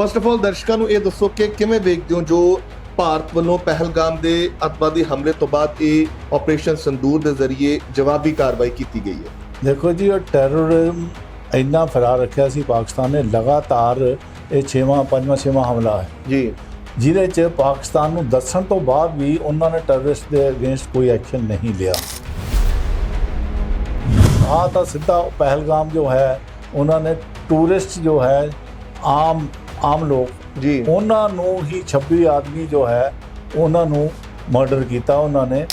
First of all ਦਰਸ਼ਕਾਂ ਨੂੰ ਇਹ ਦੱਸੋ ਕਿ ਕਿਵੇਂ ਵੇਖਦੇ ਹੋ ਜੋ ਭਾਰਤ ਵੱਲੋਂ ਪਹਿਲਗਾਮ ਦੇ ਅੱਤਵਾਦੀ ਹਮਲੇ ਤੋਂ ਬਾਅਦ ਇਹ ਆਪਰੇਸ਼ਨ ਸੰਦੂਰ ਦੇ ਜ਼ਰੀਏ ਜਵਾਬੀ ਕਾਰਵਾਈ ਕੀਤੀ ਗਈ ਹੈ? ਦੇਖੋ ਜੀ ਉਹ ਟੈਰਰਿਜ਼ਮ ਇੰਨਾ ਫੈਲਾ ਰੱਖਿਆ ਸੀ ਪਾਕਿਸਤਾਨ ਨੇ ਲਗਾਤਾਰ ਇਹ ਛੇਵਾਂ ਪੰਜਵਾਂ ਛੇਵਾਂ ਹਮਲਾ ਹੈ। ਜੀ। ਜਿਹਦੇ 'ਚ ਪਾਕਿਸਤਾਨ ਨੂੰ ਦੱਸਣ ਤੋਂ ਬਾਅਦ ਵੀ ਉਹਨਾਂ ਨੇ ਟੈਰਰਿਸਟ ਦੇ ਅਗੇਂਸਟ ਕੋਈ ਐਕਸ਼ਨ ਨਹੀਂ ਲਿਆ। ਆ ਤਾਂ ਸਿੱਧਾ ਪਹਿਲਗਾਮ ਜੋ ਹੈ ਉਹਨਾਂ ਨੇ ਟੂਰਿਸਟ ਜੋ ਹੈ ਆਮ ਆਮ ਲੋਕ ਜੀ। ਉਹਨਾਂ ਨੂੰ ਹੀ 26 ਆਦਮੀ ਜੋ ਹੈ ਉਹਨਾਂ ਨੂੰ ਮਰਡਰ ਕੀਤਾ ਉਹਨਾਂ ਨੇ।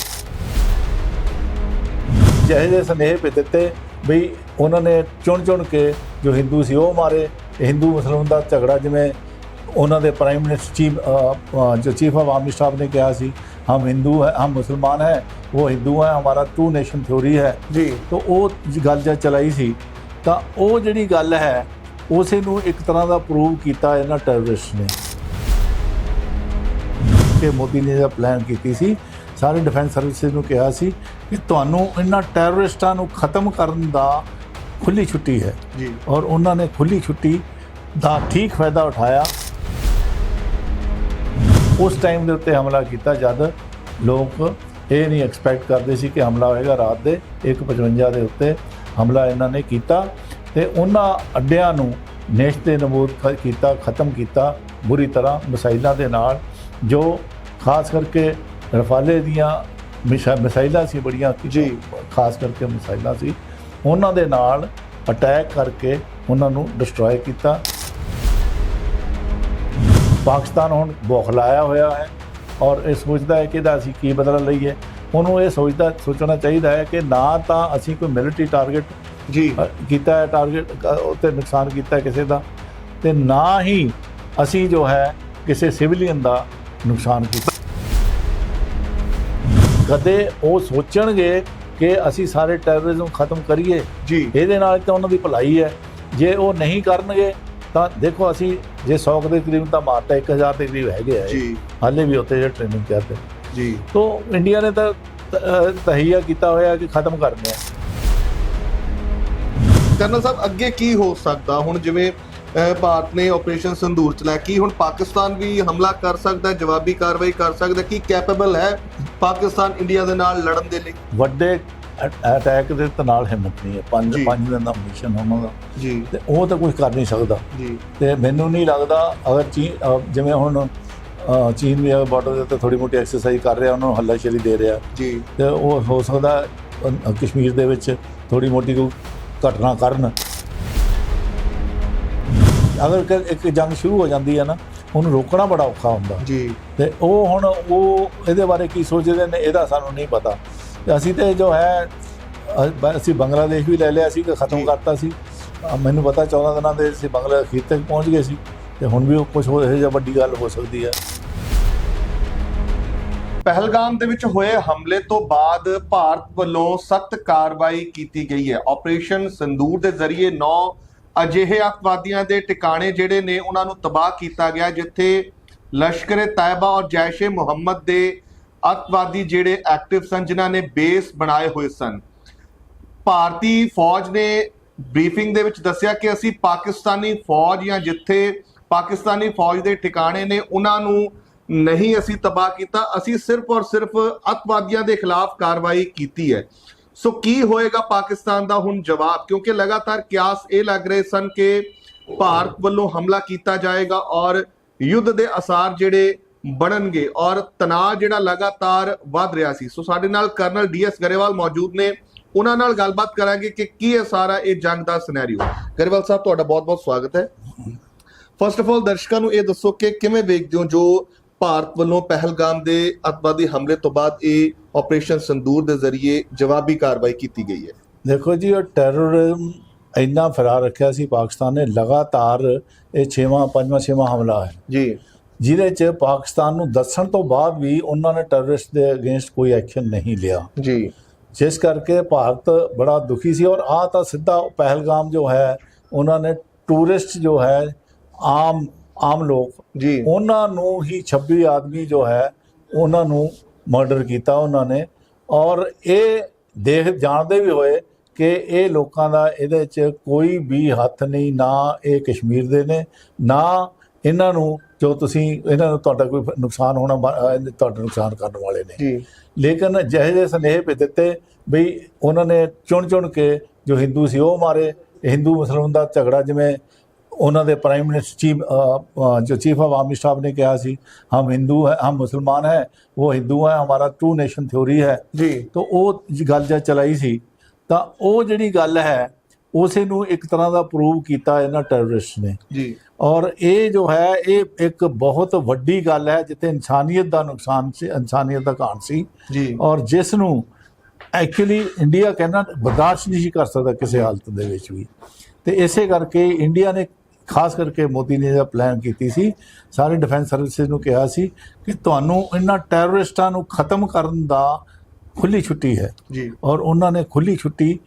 ਜਿਹੇ ਜਿਹੇ ਸਨੇਹ ਭੇਜ ਦਿੱਤੇ ਵੀ ਉਹਨਾਂ ਨੇ ਚੁਣ ਚੁਣ ਕੇ ਜੋ ਹਿੰਦੂ ਸੀ ਉਹ ਮਾਰੇ। ਹਿੰਦੂ ਮੁਸਲਮਾਨ ਦਾ ਝਗੜਾ ਜਿਵੇਂ ਉਹਨਾਂ ਦੇ ਪ੍ਰਾਈਮ ਮਿਨਿਸਟਰ ਚੀਫ ਜੋ ਚੀਫ ਆਫ ਆਰਮੀ ਸਟਾਫ ਨੇ ਕਿਹਾ ਸੀ ਹਮ ਹਿੰਦੂ ਹੈ ਹਮ ਮੁਸਲਮਾਨ ਹੈ ਉਹ ਹਿੰਦੂ ਹੈ ਹਮਾਰਾ ਟੂ ਨੇਸ਼ਨ ਥਿਉਰੀ ਹੈ। ਜੀ। ਤਾਂ ਉਹ ਗੱਲ ਜਦ ਚਲਾਈ ਸੀ ਤਾਂ ਉਹ ਜਿਹੜੀ ਗੱਲ ਹੈ ਉਸੇ ਨੂੰ ਇੱਕ ਤਰ੍ਹਾਂ ਦਾ ਪ੍ਰੂਵ ਕੀਤਾ ਇਹਨਾਂ ਟੈਰਰਿਸਟ ਨੇ ਕਿ ਮੋਦੀ ਨੇ ਜਿਹੜਾ ਪਲਾਨ ਕੀਤੀ ਸੀ। ਸਾਰੇ ਡਿਫੈਂਸ ਸਰਵਿਸਿਜ਼ ਨੂੰ ਕਿਹਾ ਸੀ ਕਿ ਤੁਹਾਨੂੰ ਇਹਨਾਂ ਟੈਰਰਿਸਟਾਂ ਨੂੰ ਖਤਮ ਕਰਨ ਦਾ ਖੁੱਲੀ ਛੁੱਟੀ ਹੈ। ਜੀ। ਔਰ ਉਹਨਾਂ ਨੇ ਖੁੱਲੀ ਛੁੱਟੀ ਦਾ ਠੀਕ ਫਾਇਦਾ ਉਠਾਇਆ। ਉਸ ਟਾਈਮ ਦੇ ਉੱਤੇ ਹਮਲਾ ਕੀਤਾ ਜਦ ਲੋਕ ਇਹ ਨਹੀਂ ਐਕਸਪੈਕਟ ਕਰਦੇ ਸੀ ਕਿ ਹਮਲਾ ਹੋਏਗਾ ਰਾਤ ਦੇ 1:55 ਦੇ ਉੱਤੇ। ਹਮਲਾ ਇਹਨਾਂ ਨੇ ਕੀਤਾ। ਤੇ ਉਹਨਾਂ ਅੱਡਿਆਂ ਨੂੰ ਨੇਸ਼ਤੇ ਨਬੂਦ ਖ- ਕੀਤਾ ਖਤਮ ਕੀਤਾ ਬੁਰੀ ਤਰ੍ਹਾਂ ਮਿਸਾਈਲਾਂ ਦੇ ਨਾਲ ਜੋ ਖਾਸ ਕਰਕੇ ਰਫਾਲੇ ਦੀਆਂ ਮਿਸਾ- ਮਿਸਾਈਲਾਂ ਸੀ ਬੜੀਆਂ ਜੀ। ਖਾਸ ਕਰਕੇ ਮਿਸਾਈਲਾਂ ਸੀ ਉਹਨਾਂ ਦੇ ਨਾਲ ਅਟੈਕ ਕਰਕੇ ਉਹਨਾਂ ਨੂੰ ਡਿਸਟਰੋਏ ਕੀਤਾ ਪਾਕਿਸਤਾਨ ਹੁਣ ਬੌਖਲਾਇਆ ਹੋਇਆ ਹੈ ਔਰ ਇਹ ਸੋਚਦਾ ਹੈ ਕਿ ਇਹਦਾ ਅਸੀਂ ਕੀ ਬਦਲਾ ਲਈਏ ਉਹਨੂੰ ਇਹ ਸੋਚਦਾ ਸੋਚਣਾ ਚਾਹੀਦਾ ਹੈ ਕਿ ਨਾ ਤਾਂ ਅਸੀਂ ਕੋਈ ਮਿਲਟਰੀ ਟਾਰਗੇਟ ਜੀ। ਕੀਤਾ ਹੈ ਟਾਰਗੇਟ ਉੱਤੇ ਨੁਕਸਾਨ ਕੀਤਾ ਕਿਸੇ ਦਾ ਤੇ ਨਾ ਹੀ ਅਸੀਂ ਜੋ ਹੈ ਕਿਸੇ ਸਿਵਲੀਅਨ ਦਾ ਨੁਕਸਾਨ ਕੀਤਾ। ਕਦੇ ਉਹ ਸੋਚਣਗੇ ਕਿ ਅਸੀਂ ਸਾਰੇ ਟੈਰਰਿਜ਼ਮ ਖਤਮ ਕਰੀਏ ਜੀ। ਇਹਦੇ ਨਾਲ ਤਾਂ ਉਹਨਾਂ ਦੀ ਭਲਾਈ ਹੈ। ਜੇ ਉਹ ਨਹੀਂ ਕਰਨਗੇ ਤਾਂ ਦੇਖੋ ਅਸੀਂ ਜੇ 100 ਦੇ ਕਰੀਬ ਤਾਂ ਮਾਰਤਾ 1000 ਦੇ ਕਰੀਬ ਹੈਗੇ ਆ। ਜੀ। ਹਾਲੇ ਵੀ ਉੱਥੇ ਜਿਹੜੇ ਟ੍ਰੇਨਿੰਗ ਕਰਦੇ। ਜੀ। ਤੋਂ ਇੰਡੀਆ ਨੇ ਤਾਂ ਤ- ਅਹ ਤਹਈਆ ਕੀਤਾ ਹੋਇਆ ਕਿ ਖਤਮ ਕਰਨੇ ਆ। ਕਰਨਲ ਸਾਹਿਬ ਅੱਗੇ ਕੀ ਹੋ ਸਕਦਾ? ਹੁਣ ਜਿਵੇਂ ਭਾਰਤ ਨੇ ਆਪਰੇਸ਼ਨ ਸੰਦੂਰ ਚਲਾਇਆ ਕੀ ਹੁਣ ਪਾਕਿਸਤਾਨ ਵੀ ਹਮਲਾ ਕਰ ਸਕਦਾ ਹੈ ਜਵਾਬੀ ਕਾਰਵਾਈ ਕਰ ਸਕਦਾ? ਕੀ ਕੈਪੇਬਲ ਹੈ ਪਾਕਿਸਤਾਨ ਇੰਡੀਆ ਦੇ ਨਾਲ ਲੜਨ ਦੇ ਲਈ? ਵੱਡੇ ਅਟੈਕ ਦੇ ਨਾਲ ਹਿੰਮਤ ਨਹੀਂ ਹੈ। ਪੰਜ। ਪੰਜ ਦਿਨ ਦਾ ਮਿਸ਼ਨ ਉਹਨਾਂ ਦਾ। ਜੀ। ਤੇ ਉਹ ਤਾਂ ਕੁਝ ਕਰ ਨਹੀਂ ਸਕਦਾ। ਜੀ। ਤੇ ਮੈਨੂੰ ਨਹੀਂ ਲੱਗਦਾ ਅਗਰ ਚੀਨ ਜਿਵੇਂ ਹੁਣ ਚੀਨ ਵੀ ਬਾਰਡਰ ਦੇ ਉੱਤੇ ਥੋੜੀ ਮੋਟੀ ਐਕਸਰਸਾਈਜ਼ ਕਰ ਰਿਹਾ ਉਹਨਾਂ ਨੂੰ ਹੱਲਾਸ਼ੇਰੀ ਦੇ ਰਿਹਾ। ਜੀ। ਤੇ ਉਹ ਹੋ ਸਕਦਾ ਕਸ਼ਮੀਰ ਦੇ ਵਿੱਚ ਥੋੜੀ ਮੋਟੀ ਕੋਈ ਘਟਨਾ ਕਰਨ। ਅਗਰ ਕ- ਇੱਕ ਜੰਗ ਸ਼ੁਰੂ ਹੋ ਜਾਂਦੀ ਹੈ ਨਾ ਉਹਨੂੰ ਰੋਕਣਾ ਬੜਾ ਔਖਾ ਹੁੰਦਾ। ਜੀ। ਤੇ ਉਹ ਹੁਣ ਉਹ ਇਹਦੇ ਬਾਰੇ ਕੀ ਸੋਚਦੇ ਨੇ ਇਹਦਾ ਸਾਨੂੰ ਨਹੀਂ ਪਤਾ। ਤੇ ਅਸੀਂ ਤੇ ਜੋ ਹੈ ਅ- ਬ- ਅਸੀਂ ਬੰਗਲਾਦੇਸ਼ ਵੀ ਲੈ ਲਿਆ ਸੀ ਕਿ ਖਤਮ ਜੀ। ਕਰਤਾ ਸੀ। ਅ, ਮੈਨੂੰ ਪਤਾ 14 ਦਿਨਾਂ ਦੇ ਅਸੀਂ ਬੰਗਲਾ ਅਖੀਰ ਤੱਕ ਪਹੁੰਚ ਗਏ ਸੀ। ਤੇ ਹੁਣ ਵੀ ਕੁਝ ਹੋ ਇਹੋ ਜਿਹਾ ਵੱਡੀ ਗੱਲ ਹੋ ਸਕਦੀ ਹੈ। ਪਹਿਲਗਾਮ ਦੇ ਵਿੱਚ ਹੋਏ ਹਮਲੇ ਤੋਂ ਬਾਅਦ ਭਾਰਤ ਵੱਲੋਂ ਸਖਤ ਕਾਰਵਾਈ ਕੀਤੀ ਗਈ ਹੈ। ਆਪਰੇਸ਼ਨ ਸੰਦੂਰ ਦੇ ਜ਼ਰੀਏ 9 ਅਜਿਹੇ ਅੱਤਵਾਦੀਆਂ ਦੇ ਟਿਕਾਣੇ ਜਿਹੜੇ ਨੇ, ਉਹਨਾਂ ਨੂੰ ਤਬਾਹ ਕੀਤਾ ਗਿਆ, ਜਿੱਥੇ ਲਸ਼ਕਰ ਤਾਇਬਾ ਔਰ ਜੈਸ਼-ਏ ਮੁਹੰਮਦ ਦੇ ਅੱਤਵਾਦੀ ਜਿਹੜੇ ਐਕਟਿਵ ਸਨ, ਜਿਨ੍ਹਾਂ ਨੇ ਬੇਸ ਬਣਾਏ ਹੋਏ ਸਨ। ਭਾਰਤੀ ਫੌਜ ਨੇ ਬਰੀਫਿੰਗ ਦੇ ਵਿੱਚ ਦੱਸਿਆ ਕਿ ਅਸੀਂ ਪਾਕਿਸਤਾਨੀ ਫੌਜ ਜਾਂ ਜਿੱਥੇ ਪਾਕਿਸਤਾਨੀ ਫੌਜ ਦੇ ਟਿਕਾਣੇ ਨੇ, ਉਹਨਾਂ ਨੂੰ ਨਹੀਂ ਅਸੀਂ ਤਬਾਹ ਕੀਤਾ, ਅਸੀਂ ਸਿਰਫ ਔਰ ਸਿਰਫ ਅੱਤਵਾਦੀਆਂ ਦੇ ਖਿਲਾਫ ਕਾਰਵਾਈ ਕੀਤੀ ਹੈ। ਸੋ ਕੀ ਹੋਏਗਾ ਪਾਕਿਸਤਾਨ ਦਾ ਹੁਣ ਜਵਾਬ? ਕਿਉਂਕਿ ਲਗਾਤਾਰ ਕਿਆਸ ਇਹ ਲੱਗ ਰਹੇ ਸਨ ਕਿ ਭਾਰਤ ਵੱਲੋਂ ਹਮਲਾ ਕੀਤਾ ਜਾਏਗਾ ਔਰ ਯੁੱਧ ਦੇ ਅਸਾਰ ਜਿਹੜੇ ਬਣਨਗੇ ਔਰ ਤਣਾਅ ਜਿਹੜਾ ਲਗਾਤਾਰ ਵੱਧ ਰਿਹਾ ਸੀ। ਸੋ ਸਾਡੇ ਨਾਲ ਕਰਨਲ ਡੀਐਸ ਗਰੇਵਾਲ ਮੌਜੂਦ ਨੇ। ਉਹਨਾਂ ਨਾਲ ਗੱਲਬਾਤ ਕਰਾਂਗੇ ਕਿ ਕੀ ਹੈ ਸਾਰਾ ਇਹ ਜੰਗ ਦਾ ਸਿਨੈਰੀਓ ਗਰੇਵਾਲ ਸਾਹਿਬ, ਤੁਹਾਡਾ ਬਹੁਤ-ਬਹੁਤ ਸਵਾਗਤ ਹੈ। ਫਸਟ ਆਫ ਆਲ ਦਰਸ਼ਕਾਂ ਨੂੰ ਇਹ ਦੱਸੋ ਕਿ ਕਿਵੇਂ ਵੇਖਦੇ ਹੋ ਜੋ ਭਾਰਤ ਵੱਲੋਂ ਪਹਿਲਗਾਮ ਦੇ ਅੱਤਵਾਦੀ ਹਮਲੇ ਤੋਂ ਬਾਅਦ ਇਹ ਆਪਰੇਸ਼ਨ ਸੰਦੂਰ ਦੇ ਜ਼ਰੀਏ ਜਵਾਬੀ ਕਾਰਵਾਈ ਕੀਤੀ ਗਈ ਹੈ। ਦੇਖੋ ਜੀ ਉਹ ਟੈਰਰਿਜ਼ਮ ਇੰਨਾ ਫੈਲਾ ਰੱਖਿਆ ਸੀ ਪਾਕਿਸਤਾਨ ਨੇ ਲਗਾਤਾਰ ਇਹ ਛੇਵਾਂ ਪੰਜਵਾਂ ਛੇਵਾਂ ਹਮਲਾ ਹੈ। ਜੀ। ਜਿਹਦੇ 'ਚ ਪਾਕਿਸਤਾਨ ਨੂੰ ਦੱਸਣ ਤੋਂ ਬਾਅਦ ਵੀ ਉਹਨਾਂ ਨੇ ਟੈਰਰਿਸਟ ਦੇ ਅਗੇਂਸਟ ਕੋਈ ਐਕਸ਼ਨ ਨਹੀਂ ਲਿਆ। ਜੀ। ਜਿਸ ਕਰਕੇ ਭਾਰਤ ਬੜਾ ਦੁਖੀ ਸੀ ਔਰ ਆ ਤਾਂ ਸਿੱਧਾ ਪਹਿਲਗਾਮ ਜੋ ਹੈ ਉਹਨਾਂ ਨੇ ਟੂਰਿਸਟ ਜੋ ਹੈ ਆਮ ਆਮ ਲੋਕ ਜੀ। ਉਹਨਾਂ ਨੂੰ ਹੀ 26 ਆਦਮੀ ਜੋ ਹੈ ਉਹਨਾਂ ਨੂੰ ਮਰਡਰ ਕੀਤਾ ਉਹਨਾਂ ਨੇ। ਔਰ ਇਹ ਦੇਖ ਜਾਣਦੇ ਵੀ ਹੋਏ ਕਿ ਇਹ ਲੋਕਾਂ ਦਾ ਇਹਦੇ 'ਚ ਕੋਈ ਵੀ ਹੱਥ ਨਹੀਂ ਨਾ ਇਹ ਕਸ਼ਮੀਰ ਦੇ ਨੇ ਨਾ ਇਹਨਾਂ ਨੂੰ ਜੋ ਤੁਸੀਂ ਇਹਨਾਂ ਨੂੰ ਤੁਹਾਡਾ ਕੋਈ ਨੁਕਸਾਨ ਹੋਣਾ ਤੁਹਾਡਾ ਨੁਕਸਾਨ ਕਰਨ ਵਾਲੇ ਨੇ। ਜੀ। ਲੇਕਿਨ ਜਿਹੇ ਜਿਹੇ ਸੁਨੇਹੇ ਭੇਜ ਦਿੱਤੇ ਵੀ ਉਹਨਾਂ ਨੇ ਚੁਣ ਚੁਣ ਕੇ ਜੋ ਹਿੰਦੂ ਸੀ ਉਹ ਮਾਰੇ। ਹਿੰਦੂ ਮੁਸਲਮਾਨ ਦਾ ਝਗੜਾ ਜਿਵੇਂ ਉਹਨਾਂ ਦੇ ਪ੍ਰਾਈਮ ਮਿਨਿਸਟਰ ਚੀਫ ਜੋ ਚੀਫ ਆਫ ਆਰਮੀ ਸਟਾਫ ਨੇ ਕਿਹਾ ਸੀ ਹਮ ਹਿੰਦੂ ਹੈ ਹਮ ਮੁਸਲਮਾਨ ਹੈ ਉਹ ਹਿੰਦੂ ਹੈ ਹਮਾਰਾ ਟੂ ਨੇਸ਼ਨ ਥਿਉਰੀ ਹੈ। ਜੀ। ਤਾਂ ਉਹ ਗੱਲ ਜਾਂ ਚਲਾਈ ਸੀ ਤਾਂ ਉਹ ਜਿਹੜੀ ਗੱਲ ਹੈ ਉਸੇ ਨੂੰ ਇੱਕ ਤਰ੍ਹਾਂ ਦਾ ਪ੍ਰੂਵ ਕੀਤਾ ਇਹਨਾਂ ਟੈਰਰਿਸਟ ਨੇ। ਜੀ। ਔਰ ਇਹ ਜੋ ਹੈ ਇਹ ਇੱਕ ਬਹੁਤ ਵੱਡੀ ਗੱਲ ਹੈ ਜਿੱਥੇ ਇਨਸਾਨੀਅਤ ਦਾ ਨੁਕਸਾਨ ਸੀ ਇਨਸਾਨੀਅਤ ਦਾ ਕਾਂਡ ਸੀ। ਜੀ। ਔਰ ਜਿਸ ਨੂੰ ਐਕਚੁਅਲੀ ਇੰਡੀਆ ਕਹਿੰਦਾ ਬਰਦਾਸ਼ਤ ਨਹੀਂ ਕਰ ਸਕਦਾ ਕਿਸੇ ਹਾਲਤ ਦੇ ਵਿੱਚ ਵੀ। ਤੇ ਇਸੇ ਕਰਕੇ ਇੰਡੀਆ ਨੇ ਖਾਸ ਕਰਕੇ ਮੋਦੀ ਨੇ ਜਿਹੜਾ ਪਲਾਨ ਕੀਤੀ ਸੀ। ਸਾਰੇ ਡਿਫੈਂਸ ਸਰਵਿਸਿਜ਼ ਨੂੰ ਕਿਹਾ ਸੀ ਕਿ ਤੁਹਾਨੂੰ ਇਹਨਾਂ ਟੈਰਰਿਸਟਾਂ ਨੂੰ ਖਤਮ ਕਰਨ ਦਾ ਖੁੱਲੀ ਛੁੱਟੀ ਹੈ। ਜੀ। ਔਰ ਉਹਨਾਂ ਨੇ ਖੁੱਲੀ ਛੁੱਟੀ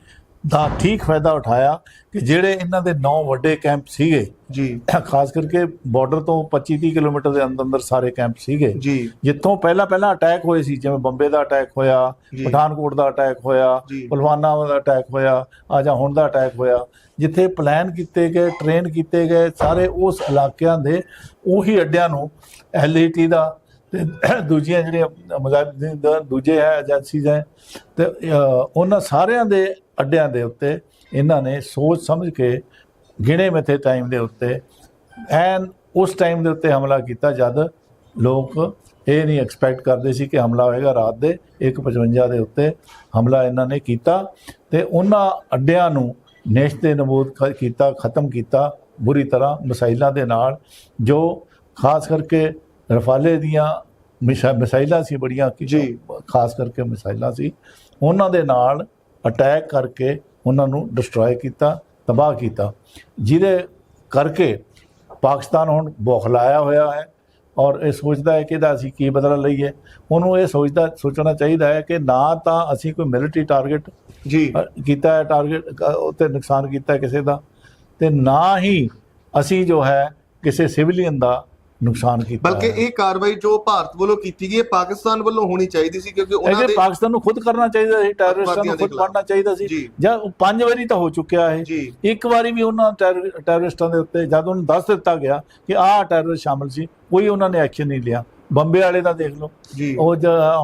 ਦਾ ਠੀਕ ਫਾਇਦਾ ਉਠਾਇਆ ਕਿ ਜਿਹੜੇ ਇਹਨਾਂ ਦੇ ਨੌ ਵੱਡੇ ਕੈਂਪ ਸੀਗੇ ਜੀ ਖਾਸ ਕਰਕੇ ਬਾਰਡਰ ਤੋਂ 25 30 ਕਿਲੋਮੀਟਰ ਦੇ ਅੰਦਰ ਅੰਦਰ ਸਾਰੇ ਕੈਂਪ ਸੀਗੇ ਜੀ ਜਿੱਥੋਂ ਪਹਿਲਾਂ ਪਹਿਲਾਂ ਅਟੈਕ ਹੋਏ ਸੀ ਜਿਵੇਂ ਬੰਬੇ ਦਾ ਅਟੈਕ ਹੋਇਆ। ਪਠਾਨਕੋਟ ਦਾ ਅਟੈਕ ਹੋਇਆ ਜੀ। ਪੁਲਵਾਮਾ ਦਾ ਅਟੈਕ ਹੋਇਆ ਆ ਜਾਂ ਹੁਣ ਦਾ ਅਟੈਕ ਹੋਇਆ ਜਿੱਥੇ ਪਲਾਨ ਕੀਤੇ ਗਏ ਟ੍ਰੇਨ ਕੀਤੇ ਗਏ ਸਾਰੇ ਉਸ ਇਲਾਕਿਆਂ ਦੇ ਉਹੀ ਅੱਡਿਆਂ ਨੂੰ ਐਲਏਟੀ ਦਾ ਤੇ ਦੂਜੀਆਂ ਜਿਹੜੀਆਂ ਮੁਜ਼ਾਹਿਦੀਨ ਦੂਜੇ ਹੈ ਏਜੰਸੀਜ਼ ਹੈ ਤੇ ਉਹਨਾਂ ਸਾਰਿਆਂ ਦੇ ਅੱਡਿਆਂ ਦੇ ਉੱਤੇ ਇਹਨਾਂ ਨੇ ਸੋਚ ਸਮਝ ਕੇ ਗਿਣੇ ਮਿੱਥੇ ਟਾਈਮ ਦੇ ਉੱਤੇ ਐਨ ਉਸ ਟਾਈਮ ਦੇ ਉੱਤੇ ਹਮਲਾ ਕੀਤਾ ਜਦ ਲੋਕ ਇਹ ਨਹੀਂ ਐਕਸਪੈਕਟ ਕਰਦੇ ਸੀ ਕਿ ਹਮਲਾ ਹੋਏਗਾ ਰਾਤ ਦੇ 1:55 ਦੇ ਉੱਤੇ ਹਮਲਾ ਇਹਨਾਂ ਨੇ ਕੀਤਾ ਤੇ ਉਹਨਾਂ ਅੱਡਿਆਂ ਨੂੰ ਨੇਸ਼ਤੇ ਨਬੂਦ ਕੀਤਾ, ਖਤਮ ਕੀਤਾ ਬੁਰੀ ਤਰ੍ਹਾਂ ਮਿਸਾਈਲਾਂ ਦੇ ਨਾਲ ਜੋ ਖਾਸ ਕਰਕੇ ਰਫਾਲੇ ਦੀਆਂ ਮਿਸਾ- ਮਿਸਾਈਲਾਂ ਸੀ ਬੜੀਆਂ ਕਿ ਜੀ। ਖਾਸ ਕਰਕੇ ਮਿਸਾਈਲਾਂ ਸੀ। ਉਹਨਾਂ ਦੇ ਨਾਲ ਅਟੈਕ ਕਰਕੇ ਉਹਨਾਂ ਨੂੰ ਡਿਸਟਰੋਏ ਕੀਤਾ ਤਬਾਹ ਕੀਤਾ। ਜਿਹਦੇ ਕਰਕੇ ਪਾਕਿਸਤਾਨ ਹੁਣ ਬੌਖਲਾਇਆ ਹੋਇਆ ਹੈ ਔਰ ਇਹ ਸੋਚਦਾ ਹੈ ਕਿ ਇਹਦਾ ਅਸੀਂ ਕੀ ਬਦਲਾ ਲਈਏ। ਉਹਨੂੰ ਇਹ ਸੋਚਦਾ ਸੋਚਣਾ ਚਾਹੀਦਾ ਹੈ ਕਿ ਨਾ ਤਾਂ ਅਸੀਂ ਕੋਈ ਮਿਲਟਰੀ ਟਾਰਗੇਟ ਜੀ। ਕੀਤਾ ਹੈ ਟਾਰਗੇਟ ਉੱਤੇ ਨੁਕਸਾਨ ਕੀਤਾ ਕਿਸੇ ਦਾ ਤੇ ਨਾ ਹੀ ਅਸੀਂ ਜੋ ਹੈ ਕਿਸੇ ਸਿਵਲੀਅਨ ਦਾ ਨੁਕਸਾਨ ਕੀਤਾ ਬਲਕਿ। ਇਹ ਕਾਰਵਾਈ ਜੋ ਭਾਰਤ ਵੱਲੋਂ ਕੀਤੀ ਗਈ ਹੈ ਪਾਕਿਸਤਾਨ ਵੱਲੋਂ ਹੋਣੀ ਚਾਹੀਦੀ ਸੀ ਕਿਉਂਕਿ ਉਹਨਾਂ ਦੇ ਪਾਕਿਸਤਾਨ ਨੂੰ ਖੁਦ ਕਰਨਾ ਚਾਹੀਦਾ ਸੀ ਟੈਰਰਿਸਟਾਂ ਨੂੰ ਖੁਦ। ਫੜਨਾ ਚਾਹੀਦਾ ਸੀ ਜੀ। ਪੰਜ ਵਾਰੀ ਤਾਂ ਹੋ ਚੁੱਕਿਆ ਹੈ ਇੱਕ ਵਾਰੀ ਵੀ ਉਹਨਾਂ ਟੈਰਰ- ਟੈਰਰਿਸਟਾਂ ਦੇ ਉੱਤੇ ਜਦ ਉਹਨੂੰ ਦੱਸ ਦਿੱਤਾ ਗਿਆ ਕਿ ਆਹ ਟੈਰਰਿਸਟ ਸ਼ਾਮਲ ਸੀ ਕੋਈ ਉਹਨਾਂ ਨੇ ਐਕਸ਼ਨ ਨਹੀਂ ਲਿਆ ਬੰਬੇ ਵਾਲੇ ਦਾ ਦੇਖ ਲਓ ਉਹ